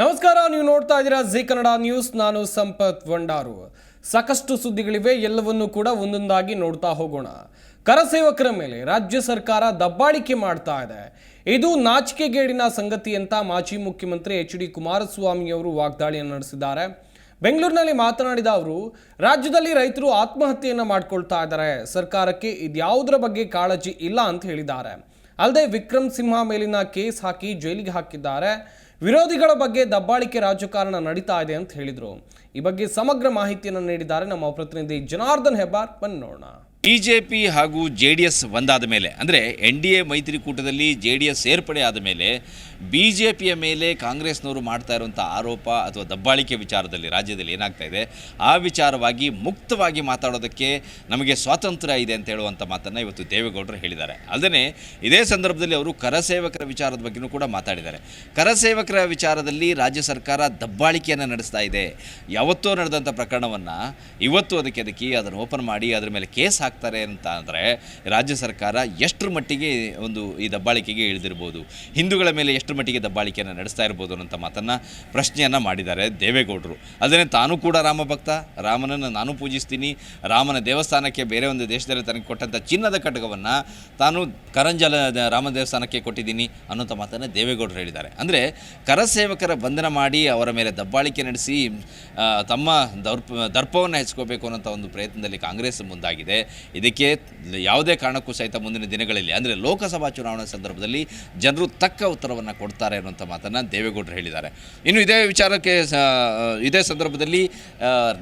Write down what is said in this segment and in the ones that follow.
ನಮಸ್ಕಾರ, ನೀವು ನೋಡ್ತಾ ಇದ್ದೀರಾ ಜಿ ಕನ್ನಡ ನ್ಯೂಸ್. ನಾನು ಸಂಪತ್ ವಂಡಾರು ಸಾಕಷ್ಟು ಸುದ್ದಿಗಳಿವೆ, ಎಲ್ಲವನ್ನೂ ಕೂಡ ಒಂದೊಂದಾಗಿ ನೋಡ್ತಾ ಹೋಗೋಣ. ಕರಸೇವಕರ ಮೇಲೆ ರಾಜ್ಯ ಸರ್ಕಾರ ದಬ್ಬಾಳಿಕೆ ಮಾಡ್ತಾ ಇದೆ. ಇದು ನಾಚಿಕೆಗೇಡಿನ ಸಂಗತಿ ಅಂತ ಮಾಜಿ ಮುಖ್ಯಮಂತ್ರಿ ಎಚ್ ಡಿ ಕುಮಾರಸ್ವಾಮಿ ಅವರು ವಾಗ್ದಾಳಿಯನ್ನು ನಡೆಸಿದ್ದಾರೆ. ಬೆಂಗಳೂರಿನಲ್ಲಿ ಮಾತನಾಡಿದ ಅವರು, ರಾಜ್ಯದಲ್ಲಿ ರೈತರು ಆತ್ಮಹತ್ಯೆಯನ್ನು ಮಾಡ್ಕೊಳ್ತಾ ಇದ್ದಾರೆ. ಸರ್ಕಾರಕ್ಕೆ ಇದ್ಯಾವುದರ ಬಗ್ಗೆ ಕಾಳಜಿ ಇಲ್ಲ ಅಂತ ಹೇಳಿದ್ದಾರೆ. ಅಲ್ಲದೆ ವಿಕ್ರಮ್ ಸಿಂಹ ಮೇಲಿನ ಕೇಸ್ ಹಾಕಿ ಜೈಲಿಗೆ ಹಾಕಿದ್ದಾರೆ. ವಿರೋಧಿಗಳ ಬಗ್ಗೆ ದಬ್ಬಾಳಿಕೆ ರಾಜಕಾರಣ ನಡೀತಾ ಇದೆ ಅಂತ ಹೇಳಿದರು. ಈ ಬಗ್ಗೆ ಸಮಗ್ರ ಮಾಹಿತಿಯನ್ನು ನೀಡಿದ್ದಾರೆ ನಮ್ಮ ಪ್ರತಿನಿಧಿ ಜನಾರ್ದನ್ ಹೆಬ್ಬಾರ್. ಬನ್ನಿ ನೋಡೋಣ. ಬಿಜೆಪಿ ಹಾಗೂ ಜೆ ಡಿ ಎಸ್ ಒಂದಾದ ಮೇಲೆ, ಅಂದರೆ ಎನ್ ಡಿ ಎ ಮೈತ್ರಿಕೂಟದಲ್ಲಿ ಜೆ ಡಿ ಎಸ್ ಸೇರ್ಪಡೆ ಆದ ಮೇಲೆ ಬಿ ಜೆ ಪಿಯ ಮೇಲೆ ಕಾಂಗ್ರೆಸ್ನವರು ಮಾಡ್ತಾ ಇರುವಂಥ ಆರೋಪ ಅಥವಾ ದಬ್ಬಾಳಿಕೆ ವಿಚಾರದಲ್ಲಿ ರಾಜ್ಯದಲ್ಲಿ ಏನಾಗ್ತಾ ಇದೆ, ಆ ವಿಚಾರವಾಗಿ ಮುಕ್ತವಾಗಿ ಮಾತಾಡೋದಕ್ಕೆ ನಮಗೆ ಸ್ವಾತಂತ್ರ್ಯ ಇದೆ ಅಂತ ಹೇಳುವಂಥ ಮಾತನ್ನು ಇವತ್ತು ದೇವೇಗೌಡರು ಹೇಳಿದ್ದಾರೆ. ಅಲ್ಲದೆ ಇದೇ ಸಂದರ್ಭದಲ್ಲಿ ಅವರು ಕರಸೇವಕರ ವಿಚಾರದ ಬಗ್ಗೆಯೂ ಕೂಡ ಮಾತಾಡಿದ್ದಾರೆ. ಕರಸೇವಕರ ವಿಚಾರದಲ್ಲಿ ರಾಜ್ಯ ಸರ್ಕಾರ ದಬ್ಬಾಳಿಕೆಯನ್ನು ನಡೆಸ್ತಾ ಇದೆ. ಯಾವತ್ತೋ ನಡೆದಂಥ ಪ್ರಕರಣವನ್ನು ಇವತ್ತು ಅದಕ್ಕೆ ಅದಕ್ಕೆ ಅದನ್ನು ಓಪನ್ ಮಾಡಿ, ಅದರ ಮೇಲೆ ಕೇಸ್ ಹಾಕ್ತಾರೆ ಅಂತ ಅಂದರೆ ರಾಜ್ಯ ಸರ್ಕಾರ ಎಷ್ಟರ ಮಟ್ಟಿಗೆ ಒಂದು ಈ ದಬ್ಬಾಳಿಕೆಗೆ ಇಳಿದಿರ್ಬೋದು? ಹಿಂದೂಗಳ ಮೇಲೆ ಎಷ್ಟರ ಮಟ್ಟಿಗೆ ದಬ್ಬಾಳಿಕೆಯನ್ನು ನಡೆಸ್ತಾ ಇರ್ಬೋದು ಅನ್ನೋಂಥ ಮಾತನ್ನು ಪ್ರಶ್ನೆಯನ್ನು ಮಾಡಿದ್ದಾರೆ ದೇವೇಗೌಡರು. ಅದನ್ನೇ ತಾನು ಕೂಡ ರಾಮ ಭಕ್ತ, ರಾಮನನ್ನು ನಾನು ಪೂಜಿಸ್ತೀನಿ, ರಾಮನ ದೇವಸ್ಥಾನಕ್ಕೆ ಬೇರೆ ಒಂದು ದೇಶದಲ್ಲಿ ತನಗೆ ಕೊಟ್ಟಂಥ ಚಿನ್ನದ ಕಟಕವನ್ನು ತಾನು ಕರಂಜಲ, ರಾಮ ದೇವಸ್ಥಾನಕ್ಕೆ ಕೊಟ್ಟಿದ್ದೀನಿ ಅನ್ನೋಂಥ ಮಾತನ್ನು ದೇವೇಗೌಡರು ಹೇಳಿದ್ದಾರೆ. ಅಂದರೆ ಕರಸೇವಕರ ಬಂಧನ ಮಾಡಿ ಅವರ ಮೇಲೆ ದಬ್ಬಾಳಿಕೆ ನಡೆಸಿ ತಮ್ಮ ದರ್ಪ, ದರ್ಪವನ್ನು ಹೆಚ್ಚಿಕೋಬೇಕು ಅನ್ನೋಂಥ ಒಂದು ಪ್ರಯತ್ನದಲ್ಲಿ ಕಾಂಗ್ರೆಸ್ ಮುಂದಾಗಿದೆ. ಇದಕ್ಕೆ ಯಾವುದೇ ಕಾರಣಕ್ಕೂ ಸಹಿತ ಮುಂದಿನ ದಿನಗಳಲ್ಲಿ, ಅಂದರೆ ಲೋಕಸಭಾ ಚುನಾವಣೆ ಸಂದರ್ಭದಲ್ಲಿ ಜನರು ತಕ್ಕ ಉತ್ತರವನ್ನು ಕೊಡ್ತಾರೆ ಅನ್ನುವಂಥ ಮಾತನ್ನು ದೇವೇಗೌಡರು ಹೇಳಿದ್ದಾರೆ. ಇನ್ನು ಇದೇ ವಿಚಾರಕ್ಕೆ ಇದೇ ಸಂದರ್ಭದಲ್ಲಿ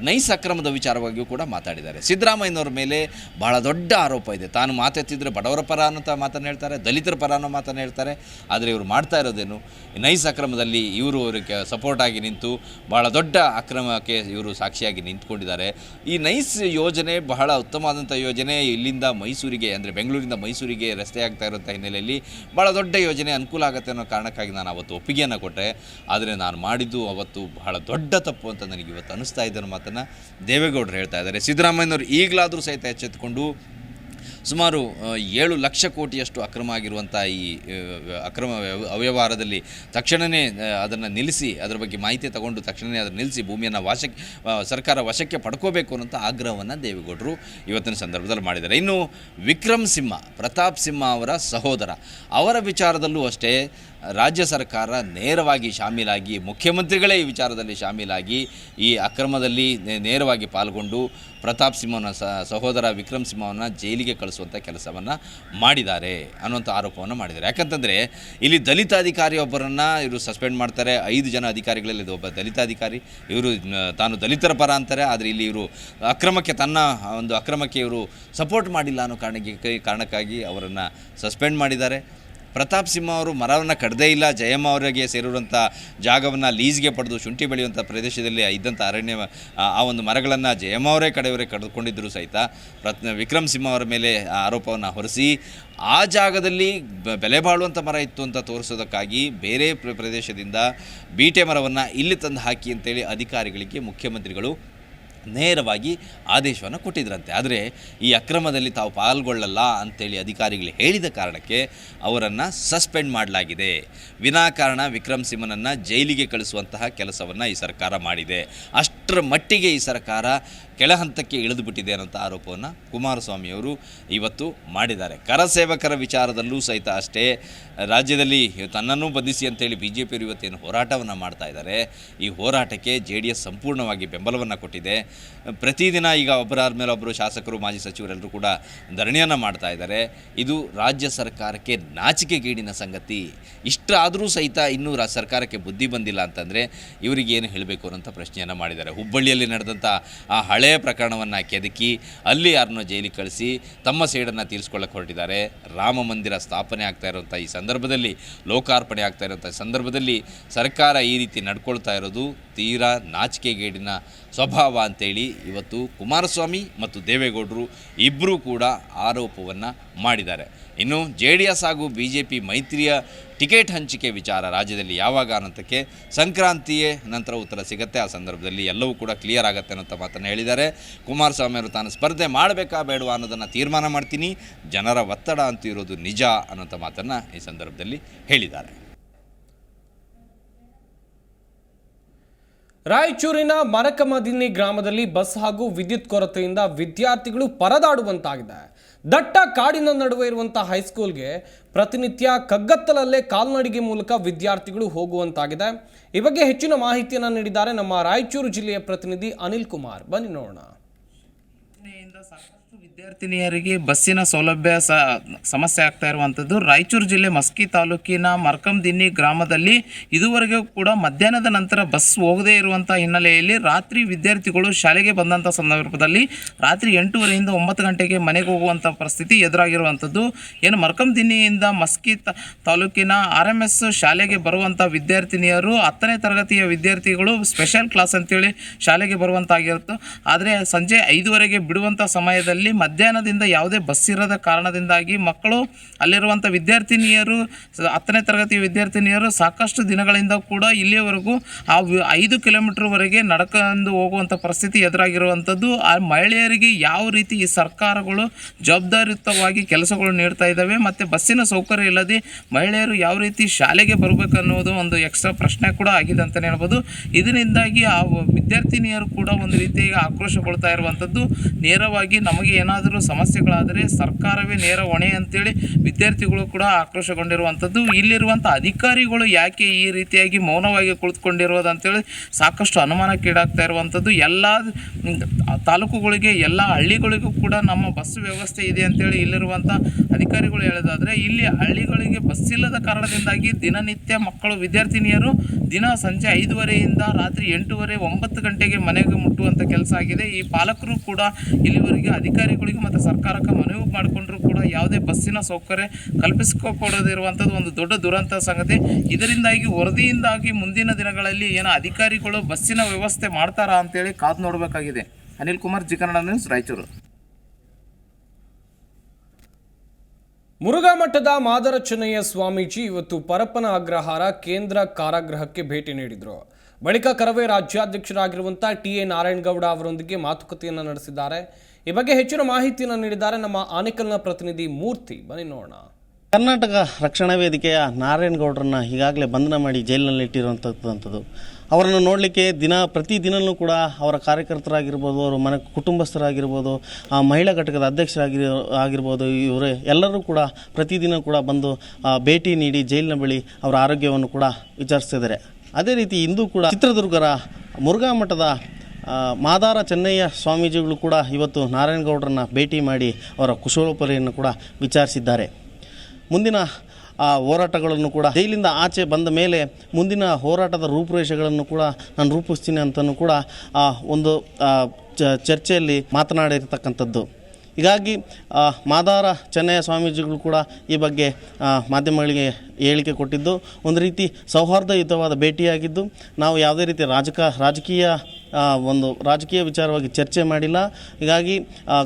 ನೈಸ್ ಅಕ್ರಮದ ವಿಚಾರವಾಗಿಯೂ ಕೂಡ ಮಾತಾಡಿದ್ದಾರೆ. ಸಿದ್ದರಾಮಯ್ಯನವರ ಮೇಲೆ ಬಹಳ ದೊಡ್ಡ ಆರೋಪ ಇದೆ. ತಾನು ಮಾತೆತ್ತಿದ್ರೆ ಬಡವರ ಪರ ಅನ್ನೋಂಥ ಮಾತನ್ನು ಹೇಳ್ತಾರೆ, ದಲಿತರ ಪರ ಅನ್ನೋ ಮಾತನ್ನು ಹೇಳ್ತಾರೆ, ಆದರೆ ಇವರು ಮಾಡ್ತಾ ಇರೋದೇನು? ನೈಸ್ ಅಕ್ರಮದಲ್ಲಿ ಇವರು ಅವರಿಗೆ ಸಪೋರ್ಟ್ ಆಗಿ ನಿಂತು, ಬಹಳ ದೊಡ್ಡ ಅಕ್ರಮಕ್ಕೆ ಇವರು ಸಾಕ್ಷಿಯಾಗಿ ನಿಂತ್ಕೊಂಡಿದ್ದಾರೆ. ಈ ನೈಸ್ ಯೋಜನೆ ಬಹಳ ಉತ್ತಮವಾದಂಥ ಯೋಜನೆ ಇಲ್ಲಿಂದ ಮೈಸೂರಿಗೆ, ಅಂದರೆ ಬೆಂಗಳೂರಿಂದ ಮೈಸೂರಿಗೆ ರಸ್ತೆ ಆಗ್ತಾ ಇರೋಂಥ ಹಿನ್ನೆಲೆಯಲ್ಲಿ ಭಾಳ ದೊಡ್ಡ ಯೋಜನೆ ಅನುಕೂಲ ಆಗುತ್ತೆ ಅನ್ನೋ ಕಾರಣಕ್ಕಾಗಿ ನಾನು ಅವತ್ತು ಒಪ್ಪಿಗೆಯನ್ನು ಕೊಟ್ಟೆ. ಆದರೆ ನಾನು ಮಾಡಿದ್ದು ಅವತ್ತು ಬಹಳ ದೊಡ್ಡ ತಪ್ಪು ಅಂತ ನನಗೆ ಇವತ್ತು ಅನಿಸ್ತಾ ಇದ್ದರು ಮಾತನ್ನು ದೇವೇಗೌಡರು ಹೇಳ್ತಾ ಇದ್ದಾರೆ. ಸಿದ್ದರಾಮಯ್ಯನವರು ಈಗಲಾದರೂ ಸಹಿತ ಎಚ್ಚೆತ್ತುಕೊಂಡು ಸುಮಾರು ಏಳು ಲಕ್ಷ ಕೋಟಿಯಷ್ಟು ಅಕ್ರಮ ಆಗಿರುವಂಥ ಈ ಅಕ್ರಮ ವ್ಯವ- ಅವ್ಯವಹಾರದಲ್ಲಿ ತಕ್ಷಣವೇ ಅದನ್ನು ನಿಲ್ಲಿಸಿ, ಅದರ ಬಗ್ಗೆ ಮಾಹಿತಿ ತಗೊಂಡು ತಕ್ಷಣವೇ ಅದನ್ನು ನಿಲ್ಲಿಸಿ ಭೂಮಿಯನ್ನು ವಶಕ್ಕೆ ಸರ್ಕಾರ ವಶಕ್ಕೆ ಪಡ್ಕೋಬೇಕು ಅನ್ನೋಂಥ ಆಗ್ರಹವನ್ನು ದೇವೇಗೌಡರು ಇವತ್ತಿನ ಸಂದರ್ಭದಲ್ಲಿ ಮಾಡಿದ್ದಾರೆ. ಇನ್ನು ವಿಕ್ರಮ್ ಸಿಂಹ, ಪ್ರತಾಪ್ ಸಿಂಹ ಅವರ ಸಹೋದರ, ಅವರ ವಿಚಾರದಲ್ಲೂ ಅಷ್ಟೇ ರಾಜ್ಯ ಸರ್ಕಾರ ನೇರವಾಗಿ ಶಾಮೀಲಾಗಿ, ಮುಖ್ಯಮಂತ್ರಿಗಳೇ ಈ ವಿಚಾರದಲ್ಲಿ ಶಾಮೀಲಾಗಿ ಈ ಅಕ್ರಮದಲ್ಲಿ ನೇರವಾಗಿ ಪಾಲ್ಗೊಂಡು ಪ್ರತಾಪ್ ಸಿಂಹನ ಸಹೋದರ ವಿಕ್ರಮ್ ಸಿಂಹವನ್ನು ಜೈಲಿಗೆ ಕಳಿಸುವಂಥ ಕೆಲಸವನ್ನು ಮಾಡಿದ್ದಾರೆ ಅನ್ನುವಂಥ ಆರೋಪವನ್ನು ಮಾಡಿದ್ದಾರೆ. ಯಾಕಂತಂದರೆ ಇಲ್ಲಿ ದಲಿತ ಅಧಿಕಾರಿ ಒಬ್ಬರನ್ನು ಇವರು ಸಸ್ಪೆಂಡ್ ಮಾಡ್ತಾರೆ. ಐದು ಜನ ಅಧಿಕಾರಿಗಳಲ್ಲಿ ಇದು ಒಬ್ಬ ದಲಿತ ಅಧಿಕಾರಿ ಇವರು ತಾನು ದಲಿತರ ಪರ ಅಂತಾರೆ. ಆದರೆ ಇಲ್ಲಿ ಇವರು ಅಕ್ರಮಕ್ಕೆ ತನ್ನ ಒಂದು ಅಕ್ರಮಕ್ಕೆ ಇವರು ಸಪೋರ್ಟ್ ಮಾಡಿಲ್ಲ ಅನ್ನೋ ಕಾರಣಕ್ಕೆ, ಕಾರಣಕ್ಕಾಗಿ ಅವರನ್ನು ಸಸ್ಪೆಂಡ್ ಮಾಡಿದ್ದಾರೆ. ಪ್ರತಾಪ್ ಸಿಂಹ ಅವರು ಮರವನ್ನು ಕಡದೇ ಇಲ್ಲ, ಜಯಮ್ಮ ಅವರಿಗೆ ಸೇರಿರುವಂಥ ಜಾಗವನ್ನು ಲೀಸ್ಗೆ ಪಡೆದು ಶುಂಠಿ ಬೆಳೆಯುವಂಥ ಪ್ರದೇಶದಲ್ಲಿ ಇದ್ದಂಥ ಅರಣ್ಯ, ಆ- ಒಂದು ಮರಗಳನ್ನು ಜಯಮ್ಮ ಅವರೇ ಕಡೆಯವರೇ ಕಳೆದುಕೊಂಡಿದ್ದರು ಸಹಿತ. ಪ್ರತ್ ವಿಕ್ರಮ್ ಸಿಂಹ ಅವರ ಮೇಲೆ ಆರೋಪವನ್ನು ಹೊರಿಸಿ, ಆ ಜಾಗದಲ್ಲಿ ಬೆಲೆ ಬಾಳುವಂಥ ಮರ ಇತ್ತು ಅಂತ ತೋರಿಸೋದಕ್ಕಾಗಿ ಬೇರೆ ಪ್ರದೇಶದಿಂದ ಬೀಟೆ ಮರವನ್ನು ಇಲ್ಲಿ ತಂದು ಹಾಕಿ ಅಂತೇಳಿ ಅಧಿಕಾರಿಗಳಿಗೆ ಮುಖ್ಯಮಂತ್ರಿಗಳು ನೇರವಾಗಿ ಆದೇಶವನ್ನು ಕೊಟ್ಟಿದ್ರಂತೆ. ಆದರೆ ಈ ಅಕ್ರಮದಲ್ಲಿ ತಾವು ಪಾಲ್ಗೊಳ್ಳಲ್ಲ ಅಂತೇಳಿ ಅಧಿಕಾರಿಗಳು ಹೇಳಿದ ಕಾರಣಕ್ಕೆ ಅವರನ್ನು ಸಸ್ಪೆಂಡ್ ಮಾಡಲಾಗಿದೆ. ವಿನಾಕಾರಣ ವಿಕ್ರಮ್ ಸಿಂಹನನ್ನು ಜೈಲಿಗೆ ಕಳಿಸುವಂತಹ ಕೆಲಸವನ್ನು ಈ ಸರ್ಕಾರ ಮಾಡಿದೆ. ಅಷ್ಟರ ಮಟ್ಟಿಗೆ ಈ ಸರ್ಕಾರ ಕೆಳಹಂತಕ್ಕೆ ಇಳಿದುಬಿಟ್ಟಿದೆ ಅನ್ನೋಂಥ ಆರೋಪವನ್ನು ಕುಮಾರಸ್ವಾಮಿಯವರು ಇವತ್ತು ಮಾಡಿದ್ದಾರೆ. ಕರಸೇವಕರ ವಿಚಾರದಲ್ಲೂ ಸಹಿತ ಅಷ್ಟೇ ರಾಜ್ಯದಲ್ಲಿ ತನ್ನನ್ನು ಬಂಧಿಸಿ ಅಂತೇಳಿ ಬಿ ಜೆ ಪಿಯವರು ಇವತ್ತೇನು ಹೋರಾಟವನ್ನು ಮಾಡ್ತಾ ಇದ್ದಾರೆ. ಈ ಹೋರಾಟಕ್ಕೆ ಜೆ ಡಿ ಎಸ್ ಸಂಪೂರ್ಣವಾಗಿ ಬೆಂಬಲವನ್ನು ಕೊಟ್ಟಿದೆ. ಪ್ರತಿದಿನ ಈಗ ಒಬ್ಬರಾದ ಮೇಲೆ ಒಬ್ಬರು ಶಾಸಕರು, ಮಾಜಿ ಸಚಿವರೆಲ್ಲರೂ ಕೂಡ ಧರಣಿಯನ್ನು ಮಾಡ್ತಾ ಇದ್ದಾರೆ. ಇದು ರಾಜ್ಯ ಸರ್ಕಾರಕ್ಕೆ ನಾಚಿಕೆಗೀಡಿನ ಸಂಗತಿ. ಇಷ್ಟಾದರೂ ಸಹಿತ ಇನ್ನೂ ಸರ್ಕಾರಕ್ಕೆ ಬುದ್ಧಿ ಬಂದಿಲ್ಲ ಅಂತಂದರೆ ಇವರಿಗೆ ಏನು ಹೇಳಬೇಕು ಅನ್ನೋಂಥ ಪ್ರಶ್ನೆಯನ್ನು ಮಾಡಿದ್ದಾರೆ. ಹುಬ್ಬಳ್ಳಿಯಲ್ಲಿ ನಡೆದಂಥ ಆ ಹಳೆಯ ಪ್ರಕರಣವನ್ನು ಕೆದಕಿ ಅಲ್ಲಿ ಯಾರನ್ನೋ ಜೈಲಿಗೆ ಕಳಿಸಿ ತಮ್ಮ ಸೇಡನ್ನು ತೀರಿಸ್ಕೊಳ್ಳೋಕೆ ಹೊರಟಿದ್ದಾರೆ. ರಾಮ ಮಂದಿರ ಸ್ಥಾಪನೆ ಆಗ್ತಾ ಇರುವಂಥ ಈ ಸಂದರ್ಭದಲ್ಲಿ ಲೋಕಾರ್ಪಣೆ ಆಗ್ತಾ ಇರೋಂಥ ಸಂದರ್ಭದಲ್ಲಿ ಸರ್ಕಾರ ಈ ರೀತಿ ನಡ್ಕೊಳ್ತಾ ಇರೋದು ತೀರಾ ನಾಚಿಕೆಗೇಡಿನ ಸ್ವಭಾವ ಅಂತೇಳಿ ಇವತ್ತು ಕುಮಾರಸ್ವಾಮಿ ಮತ್ತು ದೇವೇಗೌಡರು ಇಬ್ಬರೂ ಕೂಡ ಆರೋಪವನ್ನು ಮಾಡಿದ್ದಾರೆ. ಇನ್ನು ಜೆ ಡಿ ಎಸ್ ಹಾಗೂ ಬಿ ಜೆ ಪಿ ಮೈತ್ರಿಯ ಟಿಕೆಟ್ ಹಂಚಿಕೆ ವಿಚಾರ ರಾಜ್ಯದಲ್ಲಿ ಯಾವಾಗ ಅನ್ನೋದಕ್ಕೆ ಸಂಕ್ರಾಂತಿಯೇ ನಂತರ ಉತ್ತರ ಸಿಗುತ್ತೆ. ಆ ಸಂದರ್ಭದಲ್ಲಿ ಎಲ್ಲವೂ ಕೂಡ ಕ್ಲಿಯರ್ ಆಗುತ್ತೆ ಅನ್ನೋಂಥ ಮಾತನ್ನು ಹೇಳಿದ್ದಾರೆ. ಕುಮಾರಸ್ವಾಮಿ ಅವರು ತಾನು ಸ್ಪರ್ಧೆ ಮಾಡಬೇಕಾ ಬೇಡವಾ ಅನ್ನೋದನ್ನು ತೀರ್ಮಾನ ಮಾಡ್ತೀನಿ. ಜನರ ಒತ್ತಡ ಅಂತ ಇರೋದು ನಿಜ ಅನ್ನೋಂಥ ಮಾತನ್ನು ಈ ಸಂದರ್ಭದಲ್ಲಿ ಹೇಳಿದ್ದಾರೆ. ರಾಯಚೂರಿನ ಮರಕಮದಿನಿ ಗ್ರಾಮದಲ್ಲಿ ಬಸ್ ಹಾಗೂ ವಿದ್ಯುತ್ ಕೊರತೆಯಿಂದ ವಿದ್ಯಾರ್ಥಿಗಳು ಪರದಾಡುವಂತಾಗಿದೆ. ದಟ್ಟ ಕಾಡಿನ ನಡುವೆ ಇರುವಂತಹ ಹೈಸ್ಕೂಲ್ಗೆ ಪ್ರತಿನಿತ್ಯ ಕಗ್ಗತ್ತಲಲ್ಲೇ ಕಾಲ್ನಡಿಗೆ ಮೂಲಕ ವಿದ್ಯಾರ್ಥಿಗಳು ಹೋಗುವಂತಾಗಿದೆ. ಈ ಬಗ್ಗೆ ಹೆಚ್ಚಿನ ಮಾಹಿತಿಯನ್ನು ನೀಡಿದ್ದಾರೆ ನಮ್ಮ ರಾಯಚೂರು ಜಿಲ್ಲೆಯ ಪ್ರತಿನಿಧಿ ಅನಿಲ್ ಕುಮಾರ್. ಬನ್ನಿ ನೋಡೋಣ. ವಿದ್ಯಾರ್ಥಿನಿಯರಿಗೆ ಬಸ್ಸಿನ ಸೌಲಭ್ಯ ಸಮಸ್ಯೆ ಆಗ್ತಾ ಇರುವಂಥದ್ದು. ರಾಯಚೂರು ಜಿಲ್ಲೆ ಮಸ್ಕಿ ತಾಲೂಕಿನ ಮರ್ಕಂದಿನ್ನಿ ಗ್ರಾಮದಲ್ಲಿ ಇದುವರೆಗೂ ಕೂಡ ಮಧ್ಯಾಹ್ನದ ನಂತರ ಬಸ್ ಹೋಗದೇ ಇರುವಂಥ ಹಿನ್ನೆಲೆಯಲ್ಲಿ ರಾತ್ರಿ ವಿದ್ಯಾರ್ಥಿಗಳು ಶಾಲೆಗೆ ಬಂದಂಥ ಸಂದರ್ಭದಲ್ಲಿ ರಾತ್ರಿ ಎಂಟೂವರೆಯಿಂದ ಒಂಬತ್ತು ಗಂಟೆಗೆ ಮನೆಗೆ ಹೋಗುವಂಥ ಪರಿಸ್ಥಿತಿ ಎದುರಾಗಿರುವಂಥದ್ದು. ಏನು ಮರ್ಕಂದಿನ್ನಿಯಿಂದ ಮಸ್ಕಿ ತಾಲೂಕಿನ ಆರ್ ಎಂ ಎಸ್ ಶಾಲೆಗೆ ಬರುವಂಥ ವಿದ್ಯಾರ್ಥಿನಿಯರು ಹತ್ತನೇ ತರಗತಿಯ ವಿದ್ಯಾರ್ಥಿಗಳು ಸ್ಪೆಷಲ್ ಕ್ಲಾಸ್ ಅಂತೇಳಿ ಶಾಲೆಗೆ ಬರುವಂತಾಗಿರುತ್ತೆ. ಆದರೆ ಸಂಜೆ ಐದುವರೆಗೆ ಬಿಡುವಂಥ ಸಮಯದಲ್ಲಿ ಮಧ್ಯಾಹ್ನದಿಂದ ಯಾವುದೇ ಬಸ್ ಇರದ ಕಾರಣದಿಂದಾಗಿ ಮಕ್ಕಳು ಅಲ್ಲಿರುವಂಥ ವಿದ್ಯಾರ್ಥಿನಿಯರು, ಹತ್ತನೇ ತರಗತಿ ವಿದ್ಯಾರ್ಥಿನಿಯರು ಸಾಕಷ್ಟು ದಿನಗಳಿಂದ ಕೂಡ ಇಲ್ಲಿಯವರೆಗೂ ಆ ಐದು ಕಿಲೋಮೀಟ್ರ್ವರೆಗೆ ನಡ್ಕೊಂಡು ಹೋಗುವಂಥ ಪರಿಸ್ಥಿತಿ ಎದುರಾಗಿರುವಂಥದ್ದು ಆ ಮಹಿಳೆಯರಿಗೆ ಯಾವ ರೀತಿ ಈ ಸರ್ಕಾರಗಳು ಜವಾಬ್ದಾರಿಯುತವಾಗಿ ಕೆಲಸಗಳು ನೀಡ್ತಾ ಇದ್ದಾವೆ, ಮತ್ತು ಬಸ್ಸಿನ ಸೌಕರ್ಯ ಇಲ್ಲದೆ ಮಹಿಳೆಯರು ಯಾವ ರೀತಿ ಶಾಲೆಗೆ ಬರಬೇಕು ಅನ್ನೋದು ಒಂದು ಎಕ್ಸ್ಟ್ರಾ ಪ್ರಶ್ನೆ ಕೂಡ ಆಗಿದೆ ಅಂತಲೇ ಹೇಳ್ಬೋದು. ಇದರಿಂದಾಗಿ ಆ ವಿದ್ಯಾರ್ಥಿನಿಯರು ಕೂಡ ಒಂದು ರೀತಿಯಾಗಿ ಆಕ್ರೋಶಗೊಳ್ತಾ ಇರುವಂಥದ್ದು ನೇರವಾಗಿ ನಮಗೆ ಏನಾದರೂ ಸಮಸ್ಯೆಗಳಾದರೆ ಸರ್ಕಾರವೇ ನೇರ ಹೊಣೆ ಅಂತೇಳಿ ವಿದ್ಯಾರ್ಥಿಗಳು ಕೂಡ ಆಕ್ರೋಶಗೊಂಡಿರುವಂಥದ್ದು. ಇಲ್ಲಿರುವಂಥ ಅಧಿಕಾರಿಗಳು ಯಾಕೆ ಈ ರೀತಿಯಾಗಿ ಮೌನವಾಗಿ ಕುಳಿತುಕೊಂಡಿರೋದು ಅಂತೇಳಿ ಸಾಕಷ್ಟು ಅನುಮಾನಕ್ಕೀಡಾಗ್ತಾ ಇರುವಂಥದ್ದು. ಎಲ್ಲ ತಾಲೂಕುಗಳಿಗೆ, ಎಲ್ಲ ಹಳ್ಳಿಗಳಿಗೂ ಕೂಡ ನಮ್ಮ ಬಸ್ ವ್ಯವಸ್ಥೆ ಇದೆ ಅಂತೇಳಿ ಇಲ್ಲಿರುವಂಥ ಅಧಿಕಾರಿಗಳು ಹೇಳೋದಾದರೆ, ಇಲ್ಲಿ ಹಳ್ಳಿಗಳಿಗೆ ಬಸ್ ಇಲ್ಲದ ಕಾರಣದಿಂದಾಗಿ ದಿನನಿತ್ಯ ಮಕ್ಕಳು, ವಿದ್ಯಾರ್ಥಿನಿಯರು ದಿನ ಸಂಜೆ ಐದುವರೆಯಿಂದ ರಾತ್ರಿ ಎಂಟೂವರೆ, ಒಂಬತ್ತು ಗಂಟೆಗೆ ಮನೆಗೆ ಮುಟ್ಟುವಂಥ ಕೆಲಸ ಆಗಿದೆ. ಈ ಪಾಲಕರು ಕೂಡ ಇಲ್ಲಿವರೆಗೆ ಅಧಿಕಾರಿಗಳಿಗೆ ಮತ್ತು ಸರ್ಕಾರಕ್ಕೆ ಮನವಿ ಮಾಡಿಕೊಂಡ್ರು ಕೂಡ ಯಾವುದೇ ಬಸ್ಸಿನ ಸೌಕರ್ಯ ಕಲ್ಪಿಸಿಕೊಡದಿರುವಂಥದ್ದು ಒಂದು ದೊಡ್ಡ ದುರಂತ ಸಂಗತಿ. ಇದರಿಂದಾಗಿ ವರದಿಯಿಂದಾಗಿ ಮುಂದಿನ ದಿನಗಳಲ್ಲಿ ಏನೋ ಅಧಿಕಾರಿಗಳು ಬಸ್ಸಿನ ವ್ಯವಸ್ಥೆ ಮಾಡ್ತಾರಾ ಅಂತೇಳಿ ಕಾದು ನೋಡಬೇಕಾಗಿದೆ. Anil Kumar G Kannada news, Raichur. ಮುರುಘಾ ಮಠದ ಮಾದರ ಚೆನ್ನಯ್ಯ ಸ್ವಾಮೀಜಿ ಇವತ್ತು ಪರಪ್ಪನ ಅಗ್ರಹಾರ ಕೇಂದ್ರ ಕಾರಾಗೃಹಕ್ಕೆ ಭೇಟಿ ನೀಡಿದರು. ಬಳಿಕ ಕರವೇ ರಾಜ್ಯಾಧ್ಯಕ್ಷರಾಗಿರುವಂಥ ಟಿ ಎ ನಾರಾಯಣಗೌಡ ಅವರೊಂದಿಗೆ ಮಾತುಕತೆಯನ್ನು ನಡೆಸಿದ್ದಾರೆ. ಈ ಬಗ್ಗೆ ಹೆಚ್ಚಿನ ಮಾಹಿತಿಯನ್ನು ನೀಡಿದ್ದಾರೆ ನಮ್ಮ ಆನೇಕಲ್ನ ಪ್ರತಿನಿಧಿ ಮೂರ್ತಿ. ಬನ್ನಿ ನೋಡೋಣ. ಕರ್ನಾಟಕ ರಕ್ಷಣಾ ವೇದಿಕೆಯ ನಾರಾಯಣಗೌಡರನ್ನ ಈಗಾಗಲೇ ಬಂಧನ ಮಾಡಿ ಜೈಲಿನಲ್ಲಿ ಇಟ್ಟಿರುವಂಥದ್ದು ಅವರನ್ನು ನೋಡಲಿಕ್ಕೆ ದಿನ ಪ್ರತಿ ದಿನವೂ ಕೂಡ ಅವರ ಕಾರ್ಯಕರ್ತರಾಗಿರ್ಬೋದು, ಅವರ ಮನೆ ಕುಟುಂಬಸ್ಥರಾಗಿರ್ಬೋದು, ಆ ಮಹಿಳಾ ಘಟಕದ ಅಧ್ಯಕ್ಷರಾಗಿರೋ ಆಗಿರ್ಬೋದು, ಇವರೇ ಎಲ್ಲರೂ ಕೂಡ ಪ್ರತಿದಿನ ಕೂಡ ಬಂದು ಭೇಟಿ ನೀಡಿ ಜೈಲಿನ ಬಳಿ ಅವರ ಆರೋಗ್ಯವನ್ನು ಕೂಡ ವಿಚಾರಿಸ್ತಿದ್ದಾರೆ. ಅದೇ ರೀತಿ ಇಂದು ಕೂಡ ಚಿತ್ರದುರ್ಗರ ಮುರುಘಾ ಮಠದ ಮಾದಾರ ಚೆನ್ನಯ್ಯ ಸ್ವಾಮೀಜಿಗಳು ಕೂಡ ಇವತ್ತು ನಾರಾಯಣಗೌಡರನ್ನ ಭೇಟಿ ಮಾಡಿ ಅವರ ಕುಶಲೋಪರಿಯನ್ನು ಕೂಡ ವಿಚಾರಿಸಿದ್ದಾರೆ. ಮುಂದಿನ, ಆ, ಹೋರಾಟಗಳನ್ನು ಕೂಡ ಜೈಲಿಂದ ಆಚೆ ಬಂದ ಮೇಲೆ ಮುಂದಿನ ಹೋರಾಟದ ರೂಪುರೇಷೆಗಳನ್ನು ಕೂಡ ನಾನು ರೂಪಿಸ್ತೀನಿ ಅಂತಲೂ ಕೂಡ, ಆ, ಒಂದು ಚರ್ಚೆಯಲ್ಲಿ ಮಾತನಾಡಿರ್ತಕ್ಕಂಥದ್ದು. ಹೀಗಾಗಿ ಮಾದಾರ ಚೆನ್ನಯ್ಯ ಸ್ವಾಮೀಜಿಗಳು ಕೂಡ ಈ ಬಗ್ಗೆ ಮಾಧ್ಯಮಗಳಿಗೆ ಹೇಳಿಕೆ ಕೊಟ್ಟಿದ್ದು. ಒಂದು ರೀತಿ ಸೌಹಾರ್ದಯುತವಾದ ಭೇಟಿಯಾಗಿದ್ದು, ನಾವು ಯಾವುದೇ ರೀತಿ ರಾಜಕ, ರಾಜಕೀಯ ಒಂದು ರಾಜಕೀಯ ವಿಚಾರವಾಗಿ ಚರ್ಚೆ ಮಾಡಿಲ್ಲ. ಹೀಗಾಗಿ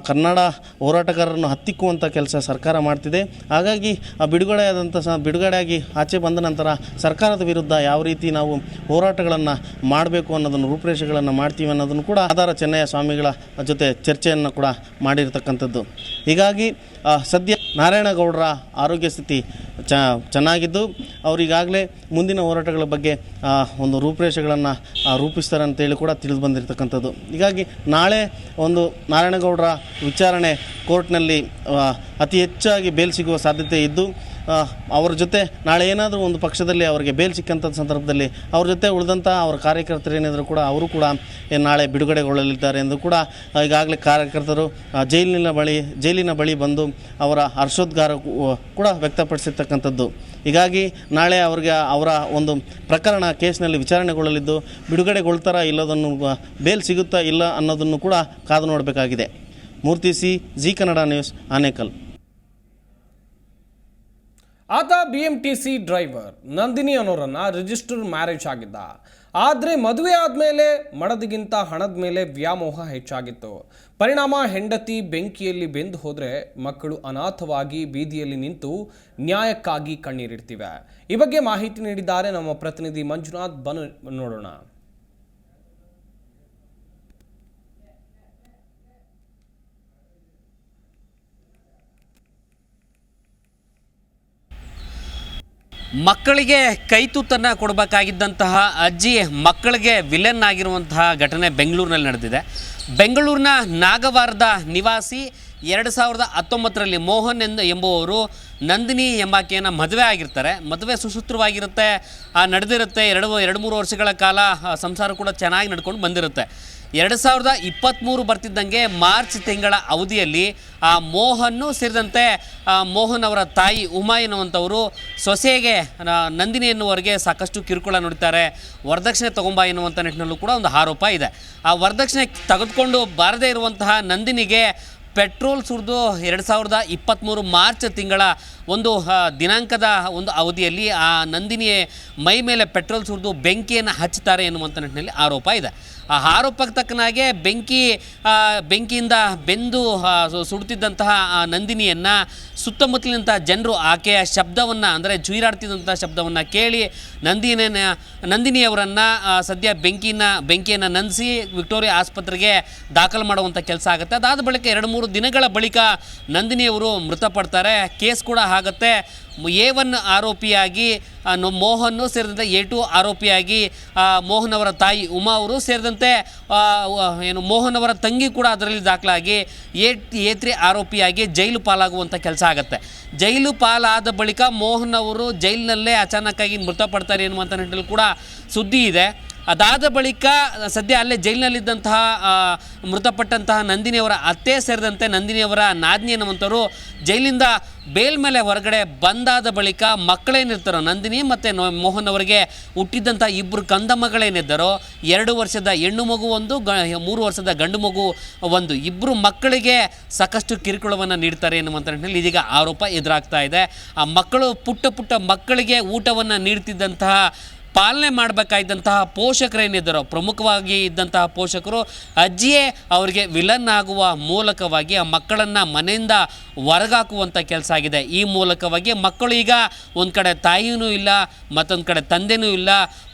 ಕನ್ನಡ ಹೋರಾಟಗಾರರನ್ನು ಹತ್ತಿಕ್ಕುವಂಥ ಕೆಲಸ ಸರ್ಕಾರ ಮಾಡ್ತಿದೆ. ಹಾಗಾಗಿ ಬಿಡುಗಡೆಯಾದಂಥ ಸ ಬಿಡುಗಡೆಯಾಗಿ ಆಚೆ ಬಂದ ನಂತರ ಸರ್ಕಾರದ ವಿರುದ್ಧ ಯಾವ ರೀತಿ ನಾವು ಹೋರಾಟಗಳನ್ನು ಮಾಡಬೇಕು ಅನ್ನೋದನ್ನು, ರೂಪರೇಷೆಗಳನ್ನು ಮಾಡ್ತೀವಿ ಅನ್ನೋದನ್ನು ಕೂಡ ಆಧಾರ ಚೆನ್ನಯ್ಯ ಸ್ವಾಮಿಗಳ ಜೊತೆ ಚರ್ಚೆಯನ್ನು ಕೂಡ ಮಾಡಿರ್ತಕ್ಕಂಥದ್ದು. ಹೀಗಾಗಿ ಸದ್ಯ ನಾರಾಯಣಗೌಡರ ಆರೋಗ್ಯ ಸ್ಥಿತಿ ಚ, ಚೆನ್ನಾಗಿದ್ದು. ಅವರಿಗಾಗಲೇ ಮುಂದಿನ ಹೋರಾಟಗಳ ಬಗ್ಗೆ ಒಂದು ರೂಪುರೇಷೆಗಳನ್ನು ರೂಪಿಸ್ತಾರೆ ಅಂತೇಳಿ ಕೂಡ ತಿಳಿದು ಬಂದಿರತಕ್ಕಂಥದ್ದು. ಹೀಗಾಗಿ ನಾಳೆ ಒಂದು ನಾರಾಯಣಗೌಡರ ವಿಚಾರಣೆ ಕೋರ್ಟ್ನಲ್ಲಿ ಅತಿ ಹೆಚ್ಚಾಗಿ ಬೇಲ್ ಸಿಗುವ ಸಾಧ್ಯತೆ ಇದ್ದು ಅವ್ರ ಜೊತೆ ನಾಳೆ ಏನಾದರೂ ಒಂದು ಪಕ್ಷದಲ್ಲಿ ಅವರಿಗೆ ಬೇಲ್ ಸಿಕ್ಕಂಥ ಸಂದರ್ಭದಲ್ಲಿ ಅವ್ರ ಜೊತೆ ಉಳಿದಂಥ ಅವರ ಕಾರ್ಯಕರ್ತರು ಏನಿದ್ರು ಕೂಡ, ಅವರು ಕೂಡ ನಾಳೆ ಬಿಡುಗಡೆಗೊಳ್ಳಲಿದ್ದಾರೆ ಎಂದು ಕೂಡ ಈಗಾಗಲೇ ಕಾರ್ಯಕರ್ತರು ಜೈಲಿನ ಬಳಿ ಜೈಲಿನ ಬಳಿ ಬಂದು ಅವರ ಹರ್ಷೋದ್ಗಾರ ಕೂಡ ವ್ಯಕ್ತಪಡಿಸಿರ್ತಕ್ಕಂಥದ್ದು. ಹೀಗಾಗಿ ನಾಳೆ ಅವರಿಗೆ ಅವರ ಒಂದು ಪ್ರಕರಣ ಕೇಸ್ನಲ್ಲಿ ವಿಚಾರಣೆಗೊಳ್ಳಲಿದ್ದು, ಬಿಡುಗಡೆಗೊಳ್ತಾರಾ ಇಲ್ಲದನ್ನು ಬೇಲ್ ಸಿಗುತ್ತಾ ಇಲ್ಲ ಅನ್ನೋದನ್ನು ಕೂಡ ಕಾದು ನೋಡಬೇಕಾಗಿದೆ. Murthy C, Zee Kannada news, Anekal. ಆತ B M T C driver Nandini ಅನ್ನೋರನ್ನ register marriage ಆಗಿದ್ದ. ಆದರೆ ಮದುವೆ ಆದಮೇಲೆ ಮಡದಿಗಿಂತ ಹಣದ ಮೇಲೆ ವ್ಯಾಮೋಹ ಹೆಚ್ಚಾಗಿತ್ತು. ಪರಿಣಾಮ ಹೆಂಡತಿ ಬೆಂಕಿಯಲ್ಲಿ ಬೆಂದು ಹೋದರೆ ಮಕ್ಕಳು ಅನಾಥವಾಗಿ ಬೀದಿಯಲ್ಲಿ ನಿಂತು ನ್ಯಾಯಕ್ಕಾಗಿ ಕಣ್ಣೀರಿಡ್ತಿವೆ. ಈ ಬಗ್ಗೆ ಮಾಹಿತಿ ನೀಡಿದ್ದಾರೆ ನಮ್ಮ ಪ್ರತಿನಿಧಿ ಮಂಜುನಾಥ್. ಬನು ನೋಡೋಣ. ಮಕ್ಕಳಿಗೆ ಕೈತೂತನ್ನು ಕೊಡಬೇಕಾಗಿದ್ದಂತಹ ಅಜ್ಜಿ ಮಕ್ಕಳಿಗೆ ವಿಲನ್ ಆಗಿರುವಂತಹ ಘಟನೆ ಬೆಂಗಳೂರಿನಲ್ಲಿ ನಡೆದಿದೆ. ಬೆಂಗಳೂರಿನ ನಾಗವಾರದ ನಿವಾಸಿ ಎರಡು ಸಾವಿರದ ಹತ್ತೊಂಬತ್ತರಲ್ಲಿ ಮೋಹನ್ ಎಂದು ಎಂಬುವವರು ನಂದಿನಿ ಎಂಬಾಕೆಯನ್ನು ಮದುವೆ ಆಗಿರ್ತಾರೆ. ಮದುವೆ ಸುಸೂತ್ರವಾಗಿರುತ್ತೆ ನಡೆದಿರುತ್ತೆ. ಎರಡು ಎರಡು ಮೂರು ವರ್ಷಗಳ ಕಾಲ ಸಂಸಾರ ಕೂಡ ಚೆನ್ನಾಗಿ ನಡ್ಕೊಂಡು ಬಂದಿರುತ್ತೆ. ಎರಡು ಸಾವಿರದ ಇಪ್ಪತ್ತ್ಮೂರು ಬರ್ತಿದ್ದಂಗೆ ಮಾರ್ಚ್ ತಿಂಗಳ ಅವಧಿಯಲ್ಲಿ, ಆ, ಮೋಹನ್ನು ಸೇರಿದಂತೆ ಮೋಹನ್ ಅವರ ತಾಯಿ ಉಮಾ ಎನ್ನುವಂಥವರು ಸೊಸೆಗೆ ನಂದಿನಿ ಎನ್ನುವರಿಗೆ ಸಾಕಷ್ಟು ಕಿರುಕುಳ ನೋಡ್ತಾರೆ ವರದಕ್ಷಿಣೆ ತಗೊಂಬ ಎನ್ನುವಂಥ ನಿಟ್ಟಿನಲ್ಲೂ ಕೂಡ ಒಂದು ಆರೋಪ ಇದೆ. ಆ ವರದಕ್ಷಿಣೆ ತೆಗೆದುಕೊಂಡು ಬಾರದೇ ಇರುವಂತಹ ನಂದಿನಿಗೆ ಪೆಟ್ರೋಲ್ ಸುರಿದು ಎರಡು ಸಾವಿರದ ಇಪ್ಪತ್ತ್ಮೂರು ಮಾರ್ಚ್ ತಿಂಗಳ ಒಂದು ದಿನಾಂಕದ ಒಂದು ಅವಧಿಯಲ್ಲಿ, ಆ, ನಂದಿನಿಯೇ ಮೈ ಮೇಲೆ ಪೆಟ್ರೋಲ್ ಸುರಿದು ಬೆಂಕಿಯನ್ನು ಹಚ್ಚುತ್ತಾರೆ ಎನ್ನುವಂಥ ನಿಟ್ಟಿನಲ್ಲಿ ಆರೋಪ ಇದೆ. ಆ ಆರೋಪಕ್ಕೆ ತಕ್ಕನಾಗೆ ಬೆಂಕಿ ಬೆಂಕಿಯಿಂದ ಬೆಂದು ಸುಡ್ತಿದ್ದಂತಹ ನಂದಿನಿಯನ್ನು ಸುತ್ತಮುತ್ತಲಿನಂತಹ ಜನರು ಆಕೆಯ ಶಬ್ದವನ್ನು ಅಂದರೆ ಜುಯಿರಾಡ್ತಿದ್ದಂಥ ಶಬ್ದವನ್ನು ಕೇಳಿ ನಂದಿನ ನಂದಿನಿಯವರನ್ನು ಸದ್ಯ ಬೆಂಕಿನ ಬೆಂಕಿಯನ್ನು ನಂದಿಸಿ ವಿಕ್ಟೋರಿಯಾ ಆಸ್ಪತ್ರೆಗೆ ದಾಖಲು ಮಾಡುವಂಥ ಕೆಲಸ ಆಗುತ್ತೆ. ಅದಾದ ಬಳಿಕ ಎರಡು ಮೂರು ದಿನಗಳ ಬಳಿಕ ನಂದಿನಿಯವರು ಮೃತಪಡ್ತಾರೆ. ಕೇಸ್ ಕೂಡ ಆಗುತ್ತೆ. ಎ ಒನ್ ಆರೋಪಿಯಾಗಿ ಮೋಹನ್ ಸೇರಿದಂತೆ ಎ ಟು ಆರೋಪಿಯಾಗಿ ಮೋಹನ್ ಅವರ ತಾಯಿ ಉಮಾ ಅವರು ಸೇರಿದಂತೆ ಏನು ಮೋಹನ್ ಅವರ ತಂಗಿ ಕೂಡ ಅದರಲ್ಲಿ ದಾಖಲಾಗಿ ಎ ಆರೋಪಿಯಾಗಿ ಜೈಲು ಪಾಲಾಗುವಂಥ ಕೆಲಸ ಆಗುತ್ತೆ. ಜೈಲು ಪಾಲಾದ ಬಳಿಕ ಮೋಹನ್ ಅವರು ಜೈಲಿನಲ್ಲೇ ಅಚಾನಕ್ಕಾಗಿ ಮೃತಪಡ್ತಾರೆ ಎನ್ನುವಂಥ ನಿಟ್ಟಿನಲ್ಲಿ ಕೂಡ ಸುದ್ದಿ ಇದೆ. ಅದಾದ ಬಳಿಕ ಸದ್ಯ ಅಲ್ಲೇ ಜೈಲಿನಲ್ಲಿದ್ದಂತಹ ಮೃತಪಟ್ಟಂತಹ ನಂದಿನಿಯವರ ಅತ್ತೆ ಸೇರಿದಂತೆ ನಂದಿನಿಯವರ ನಾದಿನಿ ಅನ್ನುವಂಥವರು ಜೈಲಿಂದ ಬೇಲ್ ಮೇಲೆ ಹೊರಗಡೆ ಬಂದಾದ ಬಳಿಕ ಮಕ್ಕಳೇನಿರ್ತಾರೋ, ನಂದಿನಿ ಮತ್ತು ಮೋಹನ್ ಅವರಿಗೆ ಹುಟ್ಟಿದ್ದಂಥ ಇಬ್ಬರು ಕಂದಮ್ಮಗಳೇನಿದ್ದಾರೋ, ಎರಡು ವರ್ಷದ ಹೆಣ್ಣು ಮಗು ಒಂದು ಗ ಮೂರು ವರ್ಷದ ಗಂಡು ಮಗು ಒಂದು. ಇಬ್ಬರು ಮಕ್ಕಳಿಗೆ ಸಾಕಷ್ಟು ಕಿರುಕುಳವನ್ನು ನೀಡ್ತಾರೆ ಎನ್ನುವಂಥ ನಿಟ್ಟಿನಲ್ಲಿ ಇದೀಗ ಆರೋಪ ಎದುರಾಗ್ತಾ ಇದೆ. ಆ ಮಕ್ಕಳು ಪುಟ್ಟ ಪುಟ್ಟ ಮಕ್ಕಳಿಗೆ ಊಟವನ್ನು ನೀಡ್ತಿದ್ದಂತಹ ಪಾಲನೆ ಮಾಡಬೇಕಾಗಿದ್ದಂತಹ ಪೋಷಕರೇನಿದ್ದಾರೋ, ಪ್ರಮುಖವಾಗಿ ಇದ್ದಂತಹ ಪೋಷಕರು ಅಜ್ಜಿಯೇ ಅವರಿಗೆ ವಿಲನ್ ಆಗುವ ಮೂಲಕವಾಗಿ ಆ ಮಕ್ಕಳನ್ನು ಮನೆಯಿಂದ ಹೊರಗಾಕುವಂಥ ಕೆಲಸ ಆಗಿದೆ. ಈ ಮೂಲಕವಾಗಿ ಮಕ್ಕಳು ಈಗ ಒಂದು ಕಡೆ ತಾಯಿಯೂ ಇಲ್ಲ, ಮತ್ತೊಂದು ಕಡೆ ತಂದೆಯೂ ಇಲ್ಲ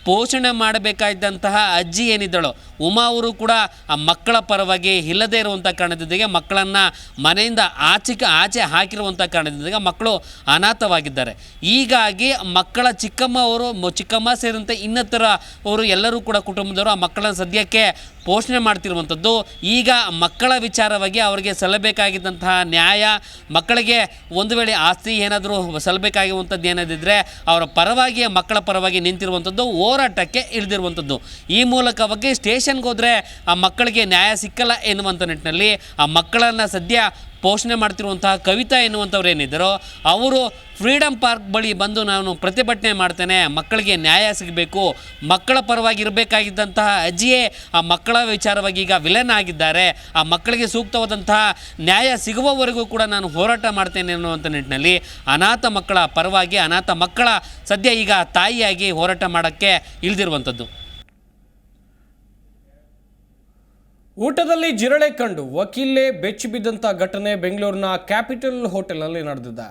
ಪೋಷಣೆ ಮಾಡಬೇಕಾದಂತಹ ಅಜ್ಜಿ ಏನಿದ್ದಳು, ಉಮಾ ಅವರು ಕೂಡ ಆ ಮಕ್ಕಳ ಪರವಾಗಿ ಇಲ್ಲದೇ ಇರುವಂಥ ಕಾರಣದೊಂದಿಗೆ ಮಕ್ಕಳನ್ನು ಮನೆಯಿಂದ ಆಚೆಗೆ ಆಚೆ ಹಾಕಿರುವಂಥ ಕಾರಣದೊಂದಿಗೆ ಮಕ್ಕಳು ಅನಾಥವಾಗಿದ್ದಾರೆ. ಹೀಗಾಗಿ ಮಕ್ಕಳ ಚಿಕ್ಕಮ್ಮ ಅವರು ಚಿಕ್ಕಮ್ಮ ಸೇರಿದಂತೆ ಇನ್ನಿತರ ಅವರು ಎಲ್ಲರೂ ಕೂಡ ಕುಟುಂಬದವರು ಆ ಮಕ್ಕಳನ್ನು ಸದ್ಯಕ್ಕೆ ಪೋಷಣೆ ಮಾಡ್ತಿರುವಂಥದ್ದು. ಈಗ ಮಕ್ಕಳ ವಿಚಾರವಾಗಿ ಅವರಿಗೆ ಸಲ್ಲಬೇಕಾಗಿದ್ದಂತಹ ನ್ಯಾಯ, ಮಕ್ಕಳಿಗೆ ಒಂದು ವೇಳೆ ಆಸ್ತಿ ಏನಾದರೂ ಸಲ್ಲಬೇಕಾಗಿರುವಂಥದ್ದು ಏನಾದಿದ್ದರೆ ಅವರ ಪರವಾಗಿ ಮಕ್ಕಳ ಪರವಾಗಿ ನಿಂತಿರುವಂಥದ್ದು, ಹೋರಾಟಕ್ಕೆ ಇಳಿದಿರುವಂಥದ್ದು. ಈ ಮೂಲಕವಾಗಿ ಸ್ಟೇಷನ್ಗೆ ಹೋದರೆ ಆ ಮಕ್ಕಳಿಗೆ ನ್ಯಾಯ ಸಿಕ್ಕಲ್ಲ ಎನ್ನುವಂಥ ನಿಟ್ಟಿನಲ್ಲಿ ಆ ಮಕ್ಕಳನ್ನು ಸದ್ಯ ಪೋಷಣೆ ಮಾಡ್ತಿರುವಂತಹ ಕವಿತಾ ಎನ್ನುವಂಥವ್ರು ಏನಿದ್ದಾರೋ ಅವರು ಫ್ರೀಡಮ್ ಪಾರ್ಕ್ ಬಳಿ ಬಂದು ನಾನು ಪ್ರತಿಭಟನೆ ಮಾಡ್ತೇನೆ, ಮಕ್ಕಳಿಗೆ ನ್ಯಾಯ ಸಿಗಬೇಕು, ಮಕ್ಕಳ ಪರವಾಗಿ ಇರಬೇಕಾಗಿದ್ದಂತಹ ಅಜ್ಜಿಯೇ ಆ ಮಕ್ಕಳ ವಿಚಾರವಾಗಿ ಈಗ ವಿಲನ್ ಆಗಿದ್ದಾರೆ, ಆ ಮಕ್ಕಳಿಗೆ ಸೂಕ್ತವಾದಂತಹ ನ್ಯಾಯ ಸಿಗುವವರೆಗೂ ಕೂಡ ನಾನು ಹೋರಾಟ ಮಾಡ್ತೇನೆ ಅನ್ನುವಂಥ ನಿಟ್ಟಿನಲ್ಲಿ ಅನಾಥ ಮಕ್ಕಳ ಪರವಾಗಿ, ಅನಾಥ ಮಕ್ಕಳ ಸದ್ಯ ಈಗ ತಾಯಿಯಾಗಿ ಹೋರಾಟ ಮಾಡೋಕ್ಕೆ ಇಳಿದಿರುವಂಥದ್ದು ಊಟದಲ್ಲಿ ಜಿರಳೆ ಕಂಡು ವಕೀಲೆ ಬೆಚ್ಚಿ ಬಿದ್ದಂಥ ಘಟನೆ ಬೆಂಗಳೂರಿನ ಕ್ಯಾಪಿಟಲ್ ಹೋಟೆಲ್ನಲ್ಲಿ ನಡೆದಿದೆ.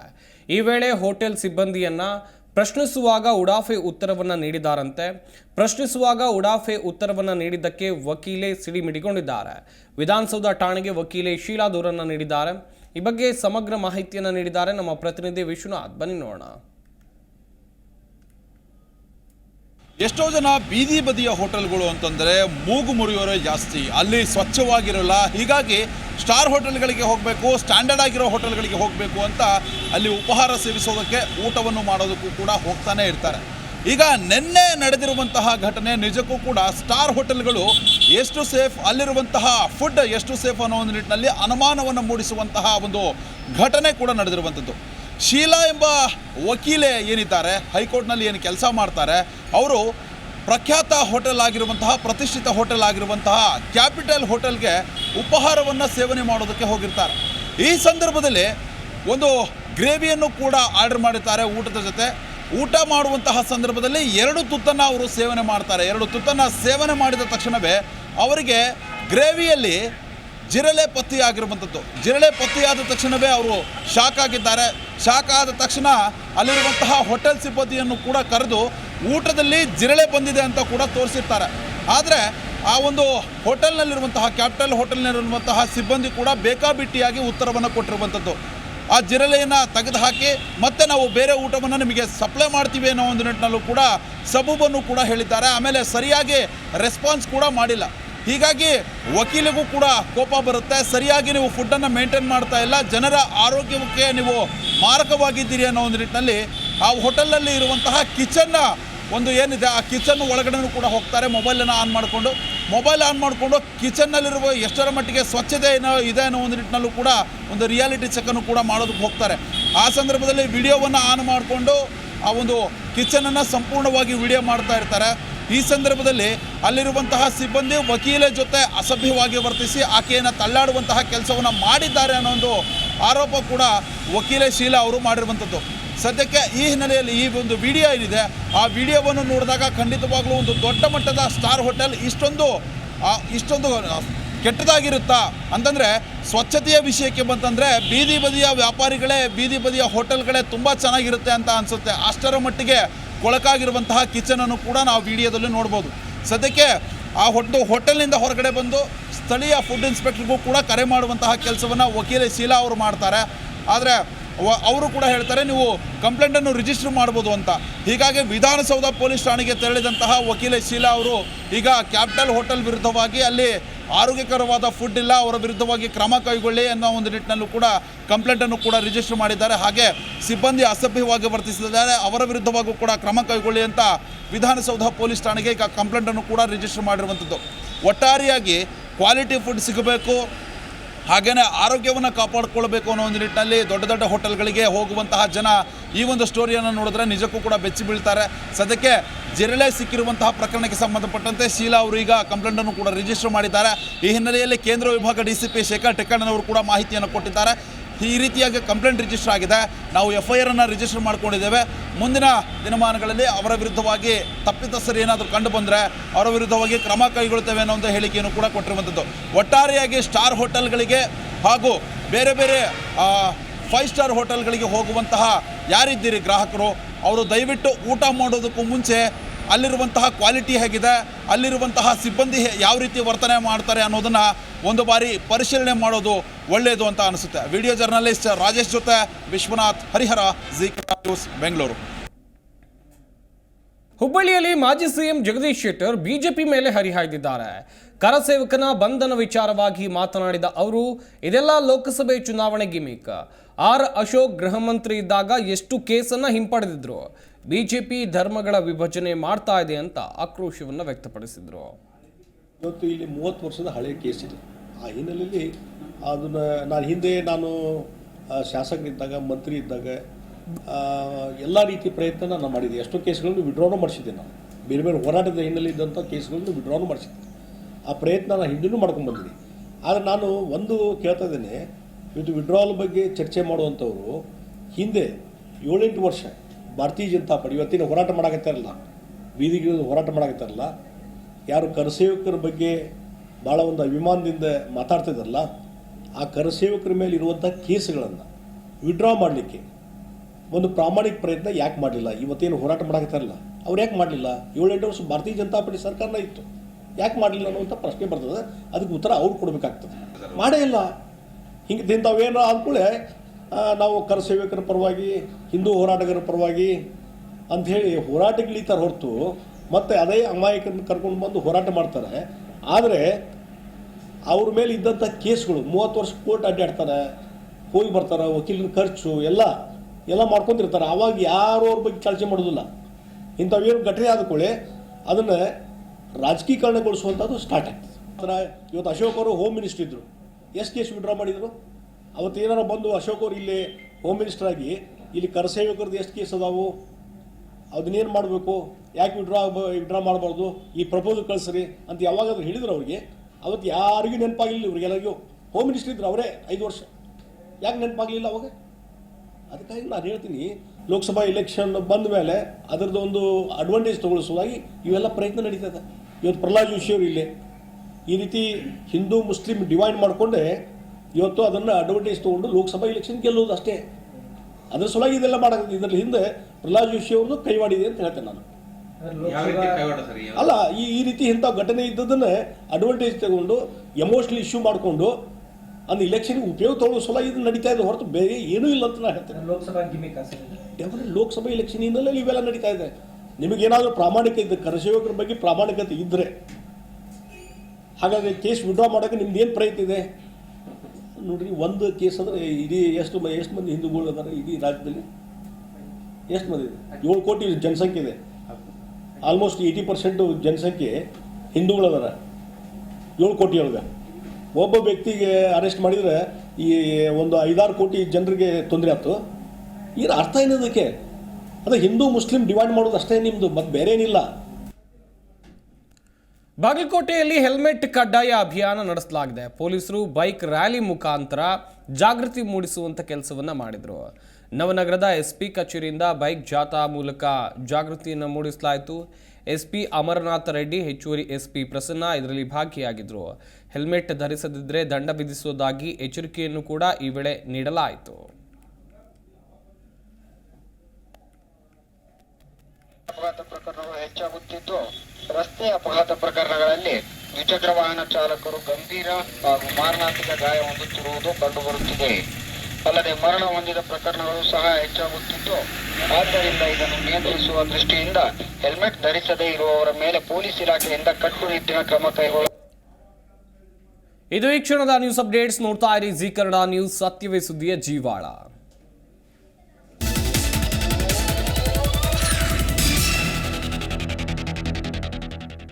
ಈ ವೇಳೆ ಹೋಟೆಲ್ ಸಿಬ್ಬಂದಿಯನ್ನು ಪ್ರಶ್ನಿಸುವಾಗ ಉಡಾಫೆ ಉತ್ತರವನ್ನು ನೀಡಿದಾರಂತೆ. ಪ್ರಶ್ನಿಸುವಾಗ ಉಡಾಫೆ ಉತ್ತರವನ್ನು ನೀಡಿದ್ದಕ್ಕೆ ವಕೀಲೆ ಸಿಡಿಮಿಡಿಗೊಂಡಿದ್ದಾರೆ. ವಿಧಾನಸೌಧ ಠಾಣೆಗೆ ವಕೀಲೆ ಶೀಲಾ ದೂರನ್ನು ನೀಡಿದ್ದಾರೆ. ಈ ಬಗ್ಗೆ ಸಮಗ್ರ ಮಾಹಿತಿಯನ್ನು ನೀಡಿದ್ದಾರೆ ನಮ್ಮ ಪ್ರತಿನಿಧಿ ವಿಶ್ವನಾಥ್. ಬನ್ನಿ ನೋಡೋಣ. ಎಷ್ಟೋ ಜನ ಬೀದಿ ಬದಿಯ ಹೋಟೆಲ್ಗಳು ಅಂತಂದರೆ ಮೂಗು ಮುರಿಯೋರೇ ಜಾಸ್ತಿ. ಅಲ್ಲಿ ಸ್ವಚ್ಛವಾಗಿರಲ್ಲ, ಹೀಗಾಗಿ ಸ್ಟಾರ್ ಹೋಟೆಲ್ಗಳಿಗೆ ಹೋಗಬೇಕು, ಸ್ಟ್ಯಾಂಡರ್ಡ್ ಆಗಿರೋ ಹೋಟೆಲ್ಗಳಿಗೆ ಹೋಗಬೇಕು ಅಂತ ಅಲ್ಲಿ ಉಪಹಾರ ಸೇವಿಸೋದಕ್ಕೆ ಊಟವನ್ನು ಮಾಡೋದಕ್ಕೂ ಕೂಡ ಹೋಗ್ತಾನೆ ಇರ್ತಾರೆ. ಈಗ ನಿನ್ನೆ ನಡೆದಿರುವಂತಹ ಘಟನೆ ನಿಜಕ್ಕೂ ಕೂಡ ಸ್ಟಾರ್ ಹೋಟೆಲ್ಗಳು ಎಷ್ಟು ಸೇಫ್, ಅಲ್ಲಿರುವಂತಹ ಫುಡ್ ಎಷ್ಟು ಸೇಫ್ ಅನ್ನೋ ಒಂದು ನಿಟ್ಟಿನಲ್ಲಿ ಅನುಮಾನವನ್ನು ಮೂಡಿಸುವಂತಹ ಒಂದು ಘಟನೆ ಕೂಡ ನಡೆದಿರುವಂಥದ್ದು. ಶೀಲಾ ಎಂಬ ವಕೀಲೆ ಏನಿದ್ದಾರೆ, ಹೈಕೋರ್ಟ್ನಲ್ಲಿ ಏನು ಕೆಲಸ ಮಾಡ್ತಾರೆ, ಅವರು ಪ್ರಖ್ಯಾತ ಹೋಟೆಲ್ ಆಗಿರುವಂತಹ, ಪ್ರತಿಷ್ಠಿತ ಹೋಟೆಲ್ ಆಗಿರುವಂತಹ ಕ್ಯಾಪಿಟಲ್ ಹೋಟೆಲ್ಗೆ ಉಪಹಾರವನ್ನು ಸೇವನೆ ಮಾಡೋದಕ್ಕೆ ಹೋಗಿರ್ತಾರೆ. ಈ ಸಂದರ್ಭದಲ್ಲಿ ಒಂದು ಗ್ರೇವಿಯನ್ನು ಕೂಡ ಆರ್ಡರ್ ಮಾಡಿರ್ತಾರೆ ಊಟದ ಜೊತೆ. ಊಟ ಮಾಡುವಂತಹ ಸಂದರ್ಭದಲ್ಲಿ ಎರಡು ತುತ್ತನ್ನು ಅವರು ಸೇವನೆ ಮಾಡ್ತಾರೆ. ಎರಡು ತುತ್ತನ್ನು ಸೇವನೆ ಮಾಡಿದ ತಕ್ಷಣವೇ ಅವರಿಗೆ ಗ್ರೇವಿಯಲ್ಲಿ ಜಿರಳೆ ಪತ್ತೆಯಾಗಿರುವಂಥದ್ದು. ಜಿರಳೆ ಪತ್ತಿಯಾದ ತಕ್ಷಣವೇ ಅವರು ಶಾಕ್ ಆಗಿದ್ದಾರೆ. ಶಾಕ್ ಆದ ತಕ್ಷಣ ಅಲ್ಲಿರುವಂತಹ ಹೋಟೆಲ್ ಸಿಬ್ಬಂದಿಯನ್ನು ಕೂಡ ಕರೆದು ಊಟದಲ್ಲಿ ಜಿರಳೆ ಬಂದಿದೆ ಅಂತ ಕೂಡ ತೋರಿಸಿರ್ತಾರೆ. ಆದರೆ ಆ ಒಂದು ಹೋಟೆಲ್ನಲ್ಲಿರುವಂತಹ, ಕ್ಯಾಪಿಟಲ್ ಹೋಟೆಲ್ನಲ್ಲಿರುವಂತಹ ಸಿಬ್ಬಂದಿ ಕೂಡ ಬೇಕಾಬಿಟ್ಟಿಯಾಗಿ ಉತ್ತರವನ್ನು ಕೊಟ್ಟಿರುವಂಥದ್ದು. ಆ ಜಿರಳೆಯನ್ನು ತೆಗೆದುಹಾಕಿ ಮತ್ತೆ ನಾವು ಬೇರೆ ಊಟವನ್ನು ನಿಮಗೆ ಸಪ್ಲೈ ಮಾಡ್ತೀವಿ ಅನ್ನೋ ಒಂದು ನಿಟ್ಟಿನಲ್ಲೂ ಕೂಡ ಸಬೂಬನ್ನು ಕೂಡ ಹೇಳಿದ್ದಾರೆ. ಆಮೇಲೆ ಸರಿಯಾಗಿ ರೆಸ್ಪಾನ್ಸ್ ಕೂಡ ಮಾಡಿಲ್ಲ. ಹೀಗಾಗಿ ವಕೀಲಿಗೂ ಕೂಡ ಕೋಪ ಬರುತ್ತೆ. ಸರಿಯಾಗಿ ನೀವು ಫುಡ್ಡನ್ನು ಮೇಂಟೈನ್ ಮಾಡ್ತಾ ಇಲ್ಲ. ಜನರ ಆರೋಗ್ಯಕ್ಕೆ ನೀವು ಮಾರಕವಾಗಿದ್ದೀರಿ ಅನ್ನೋ ಒಂದು ನಿಟ್ಟಿನಲ್ಲಿ ಆ ಹೋಟೆಲ್ನಲ್ಲಿ ಇರುವಂತಹ ಕಿಚನ್ನ ಒಂದು ಏನಿದೆ, ಆ ಕಿಚನ್ ಒಳಗಡೆನೂ ಕೂಡ ಹೋಗ್ತಾರೆ. ಮೊಬೈಲನ್ನು ಆನ್ ಮಾಡಿಕೊಂಡು. ಮೊಬೈಲ್ ಆನ್ ಮಾಡಿಕೊಂಡು ಕಿಚನ್ನಲ್ಲಿರುವ ಎಷ್ಟರ ಮಟ್ಟಿಗೆ ಸ್ವಚ್ಛತೆ ಏನೋ ಇದೆ ಅನ್ನೋ ಒಂದು ನಿಟ್ಟಿನಲ್ಲೂ ಕೂಡ ಒಂದು ರಿಯಾಲಿಟಿ ಚೆಕ್ಕನ್ನು ಕೂಡ ಮಾಡೋದಕ್ಕೆ ಹೋಗ್ತಾರೆ. ಆ ಸಂದರ್ಭದಲ್ಲಿ ವಿಡಿಯೋವನ್ನು ಆನ್ ಮಾಡಿಕೊಂಡು ಆ ಒಂದು ಕಿಚನನ್ನು ಸಂಪೂರ್ಣವಾಗಿ ವಿಡಿಯೋ ಮಾಡ್ತಾ ಇರ್ತಾರೆ. ಈ ಸಂದರ್ಭದಲ್ಲಿ ಅಲ್ಲಿರುವಂತಹ ಸಿಬ್ಬಂದಿ ವಕೀಲ ಜೊತೆ ಅಸಭ್ಯವಾಗಿ ವರ್ತಿಸಿ ಆಕೆಯನ್ನು ತಳ್ಳಾಡುವಂತಹ ಕೆಲಸವನ್ನು ಮಾಡಿದ್ದಾರೆ ಅನ್ನೋ ಒಂದು ಆರೋಪ ಕೂಡ ವಕೀಲ ಶೀಲಾ ಅವರು ಮಾಡಿರುವಂಥದ್ದು. ಸದ್ಯಕ್ಕೆ ಈ ಹಿನ್ನೆಲೆಯಲ್ಲಿ ಈ ಒಂದು ವಿಡಿಯೋ ಏನಿದೆ, ಆ ವಿಡಿಯೋವನ್ನು ನೋಡಿದಾಗ ಖಂಡಿತವಾಗಲೂ ಒಂದು ದೊಡ್ಡ ಮಟ್ಟದ ಸ್ಟಾರ್ ಹೋಟೆಲ್ ಇಷ್ಟೊಂದು ಇಷ್ಟೊಂದು ಕೆಟ್ಟದಾಗಿರುತ್ತಾ ಅಂತಂದರೆ ಸ್ವಚ್ಛತೆಯ ವಿಷಯಕ್ಕೆ ಬಂತಂದರೆ ಬೀದಿ ಬದಿಯ ವ್ಯಾಪಾರಿಗಳೇ ಬೀದಿ ಬದಿಯ ಹೋಟೆಲ್ಗಳೇ ತುಂಬ ಚೆನ್ನಾಗಿರುತ್ತೆ ಅಂತ ಅನಿಸುತ್ತೆ. ಅಷ್ಟರ ಮಟ್ಟಿಗೆ ಕೊಳಕಾಗಿರುವಂತಹ ಕಿಚನನ್ನು ಕೂಡ ನಾವು ವಿಡಿಯೋದಲ್ಲಿ ನೋಡ್ಬೋದು. ಸದ್ಯಕ್ಕೆ ಆ ಹೊಟ್ಟು ಹೋಟೆಲ್ನಿಂದ ಹೊರಗಡೆ ಬಂದು ಸ್ಥಳೀಯ ಫುಡ್ ಇನ್ಸ್ಪೆಕ್ಟರ್ಗೂ ಕೂಡ ಕರೆ ಮಾಡುವಂತಹ ಕೆಲಸವನ್ನು ವಕೀಲೆ ಶೀಲಾ ಅವರು ಮಾಡ್ತಾರೆ. ಆದರೆ ಅವರು ಕೂಡ ಹೇಳ್ತಾರೆ, ನೀವು ಕಂಪ್ಲೇಂಟನ್ನು ರಿಜಿಸ್ಟರ್ ಮಾಡ್ಬೋದು ಅಂತ. ಹೀಗಾಗಿ ವಿಧಾನಸೌಧ ಪೊಲೀಸ್ ಠಾಣೆಗೆ ತೆರಳಿದಂತಹ ವಕೀಲೆ ಶೀಲಾ ಅವರು ಈಗ ಕ್ಯಾಪಿಟಲ್ ಹೋಟೆಲ್ ವಿರುದ್ಧವಾಗಿ ಅಲ್ಲಿ ಆರೋಗ್ಯಕರವಾದ ಫುಡ್ ಇಲ್ಲ, ಅವರ ವಿರುದ್ಧವಾಗಿ ಕ್ರಮ ಕೈಗೊಳ್ಳಿ ಅನ್ನೋ ಒಂದು ನಿಟ್ಟಿನಲ್ಲೂ ಕೂಡ ಕಂಪ್ಲೇಂಟನ್ನು ಕೂಡ ರಿಜಿಸ್ಟರ್ ಮಾಡಿದ್ದಾರೆ. ಹಾಗೆ ಸಿಬ್ಬಂದಿ ಅಸಭ್ಯವಾಗಿ ವರ್ತಿಸಿದ್ದಾರೆ, ಅವರ ವಿರುದ್ಧವಾಗೂ ಕೂಡ ಕ್ರಮ ಕೈಗೊಳ್ಳಿ ಅಂತ ವಿಧಾನಸೌಧ ಪೊಲೀಸ್ ಠಾಣೆಗೆ ಈಗ ಕಂಪ್ಲೇಂಟನ್ನು ಕೂಡ ರಿಜಿಸ್ಟರ್ ಮಾಡಿರುವಂಥದ್ದು. ಒಟ್ಟಾರೆಯಾಗಿ ಕ್ವಾಲಿಟಿ ಫುಡ್ ಸಿಗಬೇಕು ಹಾಗೆಯೇ ಆರೋಗ್ಯವನ್ನು ಕಾಪಾಡಿಕೊಳ್ಬೇಕು ಅನ್ನೋ ಒಂದು ನಿಟ್ಟಿನಲ್ಲಿ ದೊಡ್ಡ ದೊಡ್ಡ ಹೋಟೆಲ್ಗಳಿಗೆ ಹೋಗುವಂತಹ ಜನ ಈ ಒಂದು ಸ್ಟೋರಿಯನ್ನು ನೋಡಿದ್ರೆ ನಿಜಕ್ಕೂ ಕೂಡ ಬೆಚ್ಚಿ ಬೀಳ್ತಾರೆ. ಸದ್ಯಕ್ಕೆ ಜಿರಳೆ ಸಿಕ್ಕಿರುವಂತಹ ಪ್ರಕರಣಕ್ಕೆ ಸಂಬಂಧಪಟ್ಟಂತೆ ಶೀಲಾ ಅವರು ಈಗ ಕಂಪ್ಲೇಂಟನ್ನು ಕೂಡ ರಿಜಿಸ್ಟರ್ ಮಾಡಿದ್ದಾರೆ. ಈ ಹಿನ್ನೆಲೆಯಲ್ಲಿ ಕೇಂದ್ರ ವಿಭಾಗ ಡಿ ಸಿ ಪಿ ಶೇಖರ್ ಟೆಕ್ಕಣ್ಣನವರು ಕೂಡ ಮಾಹಿತಿಯನ್ನು ಕೊಟ್ಟಿದ್ದಾರೆ. ಈ ರೀತಿಯಾಗಿ ಕಂಪ್ಲೇಂಟ್ ರಿಜಿಸ್ಟರ್ ಆಗಿದೆ. ನಾವು ಎಫ್ ಐ ಆರನ್ನು ರಿಜಿಸ್ಟರ್ ಮಾಡ್ಕೊಂಡಿದ್ದೇವೆ. ಮುಂದಿನ ದಿನಮಾನಗಳಲ್ಲಿ ಅವರ ವಿರುದ್ಧವಾಗಿ ತಪ್ಪಿತಸ್ಥರು ಏನಾದರೂ ಕಂಡು ಬಂದರೆ ಅವರ ವಿರುದ್ಧವಾಗಿ ಕ್ರಮ ಕೈಗೊಳ್ತೇವೆ ಅನ್ನೋ ಒಂದು ಹೇಳಿಕೆಯನ್ನು ಕೂಡ ಕೊಟ್ಟಿರುವಂಥದ್ದು. ಒಟ್ಟಾರೆಯಾಗಿ ಸ್ಟಾರ್ ಹೋಟೆಲ್ಗಳಿಗೆ ಹಾಗೂ ಬೇರೆ ಬೇರೆ ಫೈವ್ ಸ್ಟಾರ್ ಹೋಟೆಲ್ಗಳಿಗೆ ಹೋಗುವಂತಹ ಯಾರಿದ್ದೀರಿ ಗ್ರಾಹಕರು? ಅವರು ದಯವಿಟ್ಟು ಊಟ ಮಾಡೋದಕ್ಕೂ ಮುಂಚೆ ಅಲ್ಲಿರುವಂತಹ ಕ್ವಾಲಿಟಿ ಹೇಗಿದೆ, ಅಲ್ಲಿರುವಂತಹ ಸಿಬ್ಬಂದಿ ಯಾವ ರೀತಿ ವರ್ತನೆ ಮಾಡ್ತಾರೆ ಅನ್ನೋದನ್ನು ಒಂದು ಬಾರಿ ಪರಿಶೀಲನೆ ಮಾಡೋದು ಒಳ್ಳೆಯದು ಅಂತ ಅನಿಸುತ್ತೆ. ವಿಡಿಯೋ ಜರ್ನಲಿಸ್ಟ್ ರಾಜೇಶ್ ಜೊತೆ ವಿಶ್ವನಾಥ್ ಹರಿಹರ ಜಿ ನ್ಯೂಸ್, ಬೆಂಗಳೂರು. ಹುಬ್ಬಳ್ಳಿಯಲ್ಲಿ ಮಾಜಿ ಸಿಎಂ ಜಗದೀಶ್ ಶೆಟ್ಟರ್ ಬಿಜೆಪಿ ಮೇಲೆ ಹರಿಹಾಯ್ದಿದ್ದಾರೆ ಕರಸೇವಕನ ಬಂಧನ ವಿಚಾರವಾಗಿ ಮಾತನಾಡಿದ ಅವರು, ಇದೆಲ್ಲ ಲೋಕಸಭೆ ಚುನಾವಣೆ ಗಿಮಿಕ್. ಆರ್ ಅಶೋಕ್ ಗೃಹ ಇದ್ದಾಗ ಎಷ್ಟು ಕೇಸನ್ನ ಹಿಂಪಡೆದಿದ್ರು. ಬಿಜೆಪಿ ಧರ್ಮಗಳ ವಿಭಜನೆ ಮಾಡ್ತಾ ಇದೆ ಅಂತ ಆಕ್ರೋಶವನ್ನು ವ್ಯಕ್ತಪಡಿಸಿದ್ರು. ಇವತ್ತು ಇಲ್ಲಿ ಮೂವತ್ತು ವರ್ಷದ ಹಳೆಯ ಕೇಸ್ ಇದೆ. ಆ ಹಿನ್ನೆಲೆಯಲ್ಲಿ ಅದನ್ನು ನಾನು ಹಿಂದೆ ನಾನು ಆ, ಶಾಸಕರಿದ್ದಾಗ ಮಂತ್ರಿ ಇದ್ದಾಗ ಎಲ್ಲ ರೀತಿ ಪ್ರಯತ್ನ ನಾನು ಮಾಡಿದ್ದೆ ಎಷ್ಟೋ ಕೇಸ್ಗಳನ್ನು ವಿಡ್ರಾನು ಮಾಡಿಸಿದ್ದೆ ನಾನು. ಬೇರೆ ಬೇರೆ ಹೋರಾಟದ ಹಿನ್ನೆಲೆ ಇದ್ದಂಥ ಕೇಸ್ಗಳನ್ನು ವಿಡ್ರಾನು ಮಾಡಿಸಿದ್ದೆ. ಆ ಪ್ರಯತ್ನ ನಾನು ಹಿಂದೂ ಮಾಡ್ಕೊಂಡು ಬಂದಿದ್ದೆ ಆದರೆ ನಾನು ಒಂದು ಕೇಳ್ತಾ ಇದ್ದೇನೆ ಇವತ್ತು ವಿಡ್ರಾವಲ್ ಬಗ್ಗೆ ಚರ್ಚೆ ಮಾಡುವಂಥವ್ರು ಹಿಂದೆ ಏಳೆಂಟು ವರ್ಷ ಭಾರತೀಯ ಜನತಾ ಪಾರ್ಟಿ ಇವತ್ತಿನ ಹೋರಾಟ ಮಾಡಾಕತ್ತಾರಲ್ಲ ಬೀದಿಗೆ ಹೋರಾಟ ಮಾಡಕತ್ತಿರಲ್ಲ ಯಾರು ಕರಸೇವಕರ ಬಗ್ಗೆ ಭಾಳ ಒಂದು ಅಭಿಮಾನದಿಂದ ಮಾತಾಡ್ತಿದ್ದಾರಲ್ಲ ಆ ಕರಸೇವಕರ ಮೇಲೆ ಇರುವಂಥ ಕೇಸ್ಗಳನ್ನು ವಿಡ್ರಾ ಮಾಡಲಿಕ್ಕೆ ಒಂದು ಪ್ರಾಮಾಣಿಕ ಪ್ರಯತ್ನ ಯಾಕೆ ಮಾಡಲಿಲ್ಲ? ಇವತ್ತೇನು ಹೋರಾಟ ಮಾಡಾಕತ್ತಾರಲ್ಲ ಅವ್ರು ಯಾಕೆ ಮಾಡಲಿಲ್ಲ? ಏಳೆಂಟು ವರ್ಷ ಭಾರತೀಯ ಜನತಾ ಪಾರ್ಟಿ ಸರ್ಕಾರನ ಇತ್ತು, ಯಾಕೆ ಮಾಡಲಿಲ್ಲ ಅನ್ನುವಂಥ ಪ್ರಶ್ನೆ ಬರ್ತದೆ, ಅದಕ್ಕೆ ಉತ್ತರ ಅವ್ರು ಕೊಡಬೇಕಾಗ್ತದೆ. ಮಾಡೇ ಇಲ್ಲ. ಹಿಂಗೆ ತಿಂತಾವೇನೋ ಅಂದ್ಕೂಳೆ ನಾವು ಕರಸೇವಕರ ಪರವಾಗಿ, ಹಿಂದೂ ಹೋರಾಟಗಾರರ ಪರವಾಗಿ ಅಂಥೇಳಿ ಹೋರಾಟಗಿಳಿತಾರೆ ಹೊರತು ಮತ್ತೆ ಅದೇ ಅಮಾಯಕರನ್ನ ಕರ್ಕೊಂಡು ಬಂದು ಹೋರಾಟ ಮಾಡ್ತಾರೆ. ಆದರೆ ಅವ್ರ ಮೇಲೆ ಇದ್ದಂಥ ಕೇಸ್ಗಳು, ಮೂವತ್ತು ವರ್ಷ ಕೋರ್ಟ್ ಅಡ್ಡಾಡ್ತಾರೆ, ಹೋಗಿ ಬರ್ತಾರೆ, ವಕೀಲರ ಖರ್ಚು ಎಲ್ಲ ಎಲ್ಲ ಮಾಡ್ಕೊಂಡಿರ್ತಾರೆ ಆವಾಗ ಯಾರು ಅವ್ರ ಬಗ್ಗೆ ಕಾಳಜಿ ಮಾಡೋದಿಲ್ಲ. ಇಂಥವೇನು ಘಟನೆ ಆದ ಕೂಡಲೇ ಅದನ್ನು ರಾಜಕೀಕರಣಗೊಳಿಸುವಂಥದ್ದು ಸ್ಟಾರ್ಟ್ ಆಗ್ತದೆ ಅಂದ್ರೆ ಇವತ್ತು ಅಶೋಕ್ ಅವರು ಹೋಮ್ ಮಿನಿಸ್ಟರ್ ಇದ್ದರು ಎಷ್ಟು ಕೇಸ್ ವಿಡ್ರಾ ಮಾಡಿದರು. ಅವತ್ತು ಏನಾರ ಬಂದು ಅಶೋಕ್ ಅವರು ಇಲ್ಲಿ ಹೋಮ್ ಮಿನಿಸ್ಟರ್ ಆಗಿ ಇಲ್ಲಿ ಕರಸೇವಕರದ್ದು ಎಷ್ಟು ಕೇಸ್ ಅದಾವು? ಅದನ್ನೇನು ಮಾಡಬೇಕು? ಯಾಕೆ ವಿಡ್ರಾ ವಿಡ್ರಾ ಮಾಡಬಾರ್ದು? ಈ ಪ್ರಪೋಸಲ್ ಕಳಿಸ್ರಿ ಅಂತ ಯಾವಾಗಾದ್ರೂ ಹೇಳಿದ್ರು ಅವ್ರಿಗೆ. ಅವತ್ತು ಯಾರಿಗೂ ನೆನಪಾಗಲಿಲ್ಲ ಇವ್ರಿಗೆಲ್ಲರಿಗೂ ಹೋಮ್ ಮಿನಿಸ್ಟರ್ ಇದ್ರು ಅವರೇ ಐದು ವರ್ಷ. ಯಾಕೆ ನೆನಪಾಗಲಿಲ್ಲ ಅವಾಗ? ಅದಕ್ಕಾಗಿ ನಾನು ಹೇಳ್ತೀನಿ, ಲೋಕಸಭಾ ಎಲೆಕ್ಷನ್ ಬಂದ ಮೇಲೆ ಅದರದ್ದು ಒಂದು ಅಡ್ವಾಂಟೇಜ್ ತಗೊಳಿಸುವಾಗಿ ಇವೆಲ್ಲ ಪ್ರಯತ್ನ ನಡೀತದೆ ಇವತ್ತು ಪ್ರಹ್ಲಾದ್ ಜೋಶಿ ಅವರು ಇಲ್ಲೇ ಈ ರೀತಿ ಹಿಂದೂ, ಮುಸ್ಲಿಂ ಡಿವೈಡ್ ಮಾಡಿಕೊಂಡೆ ಇವತ್ತು ಅದನ್ನು ಅಡ್ವರ್ಟೈಸ್ ತೊಗೊಂಡು ಲೋಕಸಭಾ ಎಲೆಕ್ಷನ್ ಗೆಲ್ಲೋದು ಅಷ್ಟೇ. ಅದರ ಸಲುವಾಗಿ ಇದೆಲ್ಲ ಮಾಡೋದು ಇದರ ಹಿಂದೆ ಪ್ರಹ್ಲಾದ್ ಜೋಶಿ ಅವ್ರದ್ದು ಕೈವಾಡಿದೆ ಅಂತ ಹೇಳ್ತೇನೆ ನಾನು. ಅಲ್ಲ ಈ ಈ ರೀತಿ ಇಂಥ ಘಟನೆ ಇದ್ದದನ್ನೇ ಅಡ್ವಾಂಟೇಜ್ ತಗೊಂಡು ಎಮೋಷನಲ್ ಇಶ್ಯೂ ಮಾಡಿಕೊಂಡು ಅಂದ್ರೆ ಇಲೆಕ್ಷನ್ ಉಪಯೋಗ ತೊಗೊಳ್ಳೋ ಸಲ ಇದು ನಡೀತಾ ಇದೆ ಹೊರತು ಬೇರೆ ಏನೂ ಇಲ್ಲ ಅಂತ ನಾನು ಹೇಳ್ತೇನೆ. ಲೋಕಸಭಾ ಲೋಕಸಭೆ ಎಲೆಕ್ಷನ್ ಹಿನ್ನೆಲೆಯಲ್ಲಿ ಇವೆಲ್ಲ ನಡೀತಾ ಇದೆ. ನಿಮಗೇನಾದರೂ ಪ್ರಾಮಾಣಿಕ ಇದ್ದ ಕರಸೇವಕರ ಬಗ್ಗೆ ಪ್ರಾಮಾಣಿಕತೆ ಇದ್ದರೆ ಹಾಗಾದ್ರೆ ಕೇಸ್ ವಿಡ್ರಾ ಮಾಡೋಕೆ ನಿಮ್ದು ಏನು ಪ್ರಯತ್ನ ಇದೆ? ನೋಡ್ರಿ, ಒಂದು ಕೇಸ್ ಅಂದರೆ ಇಡೀ ಎಷ್ಟು ಮ- ಎಷ್ಟು ಮಂದಿ ಹಿಂದೂಗಳು ಅದಾರೆ ಇಡೀ ರಾಜ್ಯದಲ್ಲಿ? ಎಷ್ಟು ಮಂದಿ? ಇದೆ ಏಳು ಕೋಟಿ ಜನಸಂಖ್ಯೆ ಇದೆ. ಆಲ್ಮೋಸ್ಟ್ ಏಯ್ಟಿ ಪರ್ಸೆಂಟು ಜನಸಂಖ್ಯೆ ಹಿಂದೂಗಳದಾರ ಏಳು ಕೋಟಿ ಒಳಗೆ. ಒಬ್ಬ ವ್ಯಕ್ತಿಗೆ ಅರೆಸ್ಟ್ ಮಾಡಿದರೆ ಈ ಒಂದು ಐದಾರು ಕೋಟಿ ಜನರಿಗೆ ತೊಂದರೆ ಆಯ್ತು. ಏನು ಅರ್ಥ ಏನದಕ್ಕೆ ಅದು ಹಿಂದೂ, ಮುಸ್ಲಿಂ ಡಿವೈಡ್ ಮಾಡೋದು ಅಷ್ಟೇ ನಿಮ್ಮದು ಮತ್ತು ಬೇರೆ ಏನಿಲ್ಲ ಬಾಗಲಕೋಟೆಯಲ್ಲಿ ಹೆಲ್ಮೆಟ್ ಕಡ್ಡಾಯ ಅಭಿಯಾನ ನಡೆಸಲಾಗಿದೆ. ಪೊಲೀಸರು ಬೈಕ್ ರ್ಯಾಲಿ ಮುಖಾಂತರ ಜಾಗೃತಿ ಮೂಡಿಸುವಂಥ ಕೆಲಸವನ್ನು ಮಾಡಿದ್ರು. ನವನಗರದ ಎಸ್ಪಿ ಕಚೇರಿಯಿಂದ ಬೈಕ್ ಜಾಥಾ ಮೂಲಕ ಜಾಗೃತಿಯನ್ನು ಮೂಡಿಸಲಾಯಿತು. ಎಸ್ಪಿ ಅಮರನಾಥ ರೆಡ್ಡಿ, ಹೆಚ್ಚುವರಿ ಎಸ್ಪಿ ಪ್ರಸನ್ನ ಇದರಲ್ಲಿ ಭಾಗಿಯಾಗಿದ್ರು. ಹೆಲ್ಮೆಟ್ ಧರಿಸದಿದ್ದರೆ ದಂಡ ವಿಧಿಸುವುದಾಗಿ ಎಚ್ಚರಿಕೆಯನ್ನು ಕೂಡ ಈ ವೇಳೆ ನೀಡಲಾಯಿತು. ಪ್ರಕರಣಗಳು ಹೆಚ್ಚಾಗುತ್ತಿದ್ದು ರಸ್ತೆ ಅಪಘಾತ ಪ್ರಕರಣಗಳಲ್ಲಿ ದ್ವಿಚಕ್ರ ವಾಹನ ಚಾಲಕರು ಗಂಭೀರ ಹಾಗೂ ಮಾರಣಾಂತಿಕ ಗಾಯ ಹೊಂದುತ್ತಿರುವುದು ಕಂಡುಬರುತ್ತಿದೆ. ಅಲ್ಲದೆ ಮರಣ ಹೊಂದಿದ ಪ್ರಕರಣಗಳು ಸಹ ಹೆಚ್ಚಾಗುತ್ತಿದ್ದು, ಆದ್ದರಿಂದ ಇದನ್ನು ನಿಯಂತ್ರಿಸುವ ದೃಷ್ಟಿಯಿಂದ ಹೆಲ್ಮೆಟ್ ಧರಿಸದೇ ಇರುವವರ ಮೇಲೆ ಪೊಲೀಸ್ ಇಲಾಖೆಯಿಂದ ಕಟ್ಟುನಿಟ್ಟಿನ ಕ್ರಮ ಕೈಗೊಳ್ಳ ಇದು ಈ ಕ್ಷಣದ ನ್ಯೂಸ್ ಅಪ್ಡೇಟ್ಸ್ ನೋಡ್ತಾ ಇರಿ, ಜಿ ಕನ್ನಡ ನ್ಯೂಸ್ ಸತ್ಯವೇ ಸುದ್ದಿಯ ಜೀವಾಳ.